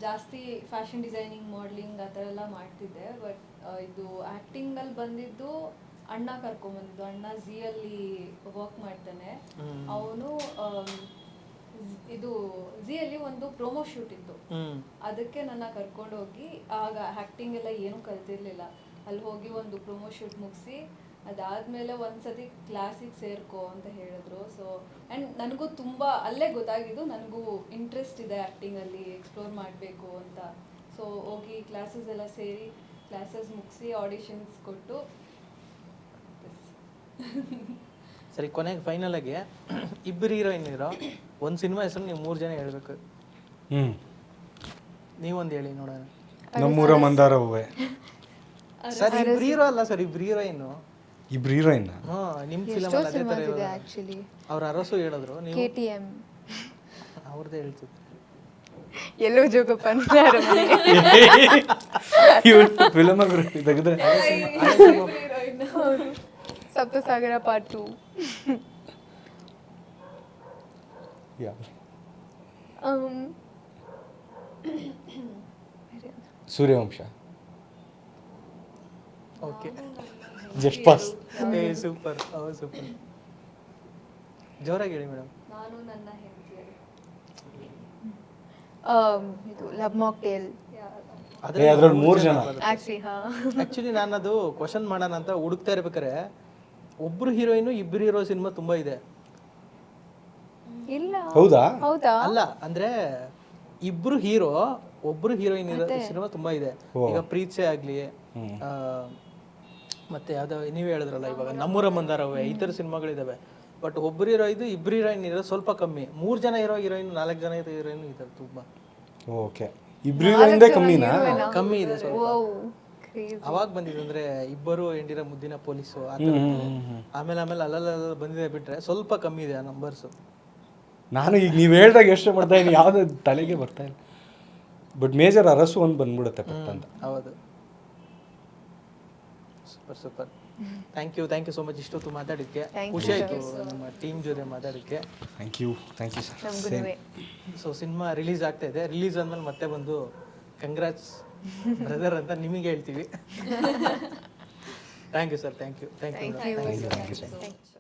ಜಾಸ್ತಿ ಫ್ಯಾಷನ್ ಡಿಸೈನಿಂಗ್ ಮಾಡ್ಲಿಂಗ್ ಆ ಥರ ಎಲ್ಲ ಮಾಡ್ತಿದ್ದೆ. ಬಟ್ ಇದು ಆ್ಯಕ್ಟಿಂಗಲ್ಲಿ ಬಂದಿದ್ದು ಅಣ್ಣ ಕರ್ಕೊಂಬಂದಿದ್ದು. ಅಣ್ಣ ಝಿಯಲ್ಲಿ ವರ್ಕ್ ಮಾಡ್ತಾನೆ. ಅವನು ಇದು ಝಿಯಲ್ಲಿ ಒಂದು ಪ್ರೊಮೋ ಶೂಟ್ ಇತ್ತು. ಅದಕ್ಕೆ ನನ್ನ ಕರ್ಕೊಂಡು ಹೋಗಿ ಆಗ ಆ್ಯಕ್ಟಿಂಗ್ ಎಲ್ಲ ಏನೂ ಕಲ್ತಿರ್ಲಿಲ್ಲ. ಅಲ್ಲಿ ಹೋಗಿ ಒಂದು ಪ್ರೊಮೋ ಶೂಟ್ ಮುಗಿಸಿ ಅದಾದಮೇಲೆ ಒಂದ್ಸತಿ ಕ್ಲಾಸಿಗೆ ಸೇರ್ಕೋ ಅಂತ ಹೇಳಿದ್ರು. ಸೊ ಆ್ಯಂಡ್ ನನಗೂ ತುಂಬ ಅಲ್ಲೇ ಗೊತ್ತಾಗಿದ್ದು ನನಗೂ ಇಂಟ್ರೆಸ್ಟ್ ಇದೆ ಆ್ಯಕ್ಟಿಂಗಲ್ಲಿ ಎಕ್ಸ್ಪ್ಲೋರ್ ಮಾಡಬೇಕು ಅಂತ. ಸೊ ಹೋಗಿ ಕ್ಲಾಸಸ್ ಎಲ್ಲ ಸೇರಿ ಕ್ಲಾಸಸ್ ಮುಗಿಸಿ ಆಡಿಷನ್ಸ್ ಕೊಟ್ಟು ಸರಿ ಕೊನೆಗೆ ಫೈನಲ್ ಆಗಿ ಇಬ್ಬರು ಹೀರೋಯಿನ್ ಇರೋ ಒಂದು ಸಿನಿಮಾ ಹೆಸರು ನೀವು ಮೂರು ಜನ ಹೇಳ್ಬೇಕು. ಹ್ಞೂ ನೀವೊಂದು ಹೇಳಿ ನೋಡೋಣ. ನಮ್ಮೂರ ಮಂದಾರ ಹೂವೆ. ಸರ್ ಇಬ್ರು ಹೀರೋ ಅಲ್ಲ ಸರ್ ಇಬ್ರು ಹೀರೋಯಿನ್ ಇಬ್ರು ಹೀರೋಯಿನ್. ನಿಮ್ಮ ಫಿಲಮ್ ಎಷ್ಟೋ ಅದೇ ಥರ ಸಿನಿಮಾಸ್ ಇದೆ ಇರೋದು. ಆ್ಯಕ್ಚುಲಿ ಅವ್ರ ಅರಸು ಹೇಳಿದ್ರು ನೀವು ಕೆ ಟಿ ಎಂ ಅವ್ರದ್ದೇ ಹೇಳ್ತಿದ್ರು ಎಲ್ಲೋ ಜೋಗಪ್ಪ ಫಿಲಮ್ ತೆಗೆದ್ರೆ Saptasagara part two yeah. Suryavamsha. Okay just pass. ಏ ಸೂಪರ್ ಅವ ಸೂಪರ್ ಜೋರಾಗಿ ಹೇಳಿ ಮೇಡಮ್. ನಾನು ನನ್ನ ಹೆಂಡತಿಯರು. ಇದು ಲವ್ ಮಾಕ್ ಟೇಲ್ ಏ ಅದ್ರಲ್ಲಿ ಮೂರು ಜನ. ಆಕ್ಚುಲಿ ಹಾ. ಆಕ್ಚುಲಿ ನಾನು ಅದು ಕ್ವಶನ್ ಮಾಡೋಣ ಅಂತ ಹುಡುಕ್ತಾ ಇರ್ಬೇಕಾರೆ ಒಬ್ರು ಹೀರೋಯಿನ್ ಇಬ್ರು ಹೀರೋ ಸಿನಿಮಾ ತುಂಬಾ ಇದೆ. ಇಲ್ಲ. ಹೌದಾ? ಹೌದಾ? ಅಲ್ಲ ಅಂದ್ರೆ ಇಬ್ರು ಹೀರೋ ಒಬ್ರು ಹೀರೋಯಿನ್ ಇರೋ ಸಿನಿಮಾ ತುಂಬಾ ಇದೆ. ಈಗ ಪ್ರೀತ್ಸೆ ಆಗ್ಲಿ ಆ, ಮತ್ತೆ ಯಾವ್ದೋ ನೀವೇ ಹೇಳಿದ್ರಲ್ಲ ಇವಾಗ ನಮ್ಮೂರ ಮಂದಾರವೇ ಈ ಥರ ಸಿನಿಮಾಗಳಿದಾವೆ ಬಟ್ ಒಬ್ಬರು ಹೀರೋ ಇದು ಇಬ್ಬರು ಹೀರೋಯಿನ್ ಇರೋ ಸ್ವಲ್ಪ ಕಮ್ಮಿ. ಮೂರ್ ಜನ ಇರೋ ಹೀರೋಯಿನ್ ನಾಲ್ಕು ಜನ ಇರೋ ಹೀರೋಯಿನ್ ಇದ್ದಾರೆ ತುಂಬಾ. ಓಕೆ. ಇಬ್ರು ಹೀರೋಯಿಂದೇ ಕಮ್ಮಿನಾ? ಕಮ್ಮಿ ಇದೆ ಸ್ವಲ್ಪ. ಅವಾಗ ಬಂದಿದೆ ಅಂದ್ರೆ ಇಬ್ಬರು ಎಂಡಿರ ಮುದ್ದಿನ ಪೊಲೀಸು ಆ ಥರ ಆಮೇಲೆ ಆಮೇಲೆ ಅಲ್ಲಲ್ಲ ಬಂದಿದೆ ಬಿಟ್ರೆ ಸ್ವಲ್ಪ ಕಮ್ಮಿ ಇದೆ ಆ ನಂಬರ್ಸು ನಾನು ಈಗ ನೀವು ಹೇಳ್ದಾಗ ಯೋಚನೆ ಮಾಡ್ತಾ ಇದ್ದೀನಿ ಯಾವ್ದು ತಲೆಗೆ ಬರ್ತಾ ಇಲ್ಲ. ಬಟ್ ಮೇಜರ್ ಅರಸು ಒಂದು ಬಂದ್ಬಿಡುತ್ತೆ ಹೌದು. Super super thank you thank you so much ಇಷ್ಟೊತ್ತು ಮಾತಾಡಿದ್ದೆ ಖುಷಿ ಆಯಿತು ನಮ್ಮ ಟೀಮ್ ಜೊತೆ ಮಾತಾಡಿದ್ಕೆ thank you thank you sir so cinema release ಆಗ್ತಾ ಇದೆ. ರಿಲೀಸ್ ಆದ್ಮೇಲೆ ಮತ್ತೆ ಬಂದು ಕಂಗ್ರಾಚ್ ಬ್ರದರ್ ಅಂತ ನಿಮಗೆ ಹೇಳ್ತೀವಿ. Thank you sir thank you thank you thank you thank you thank you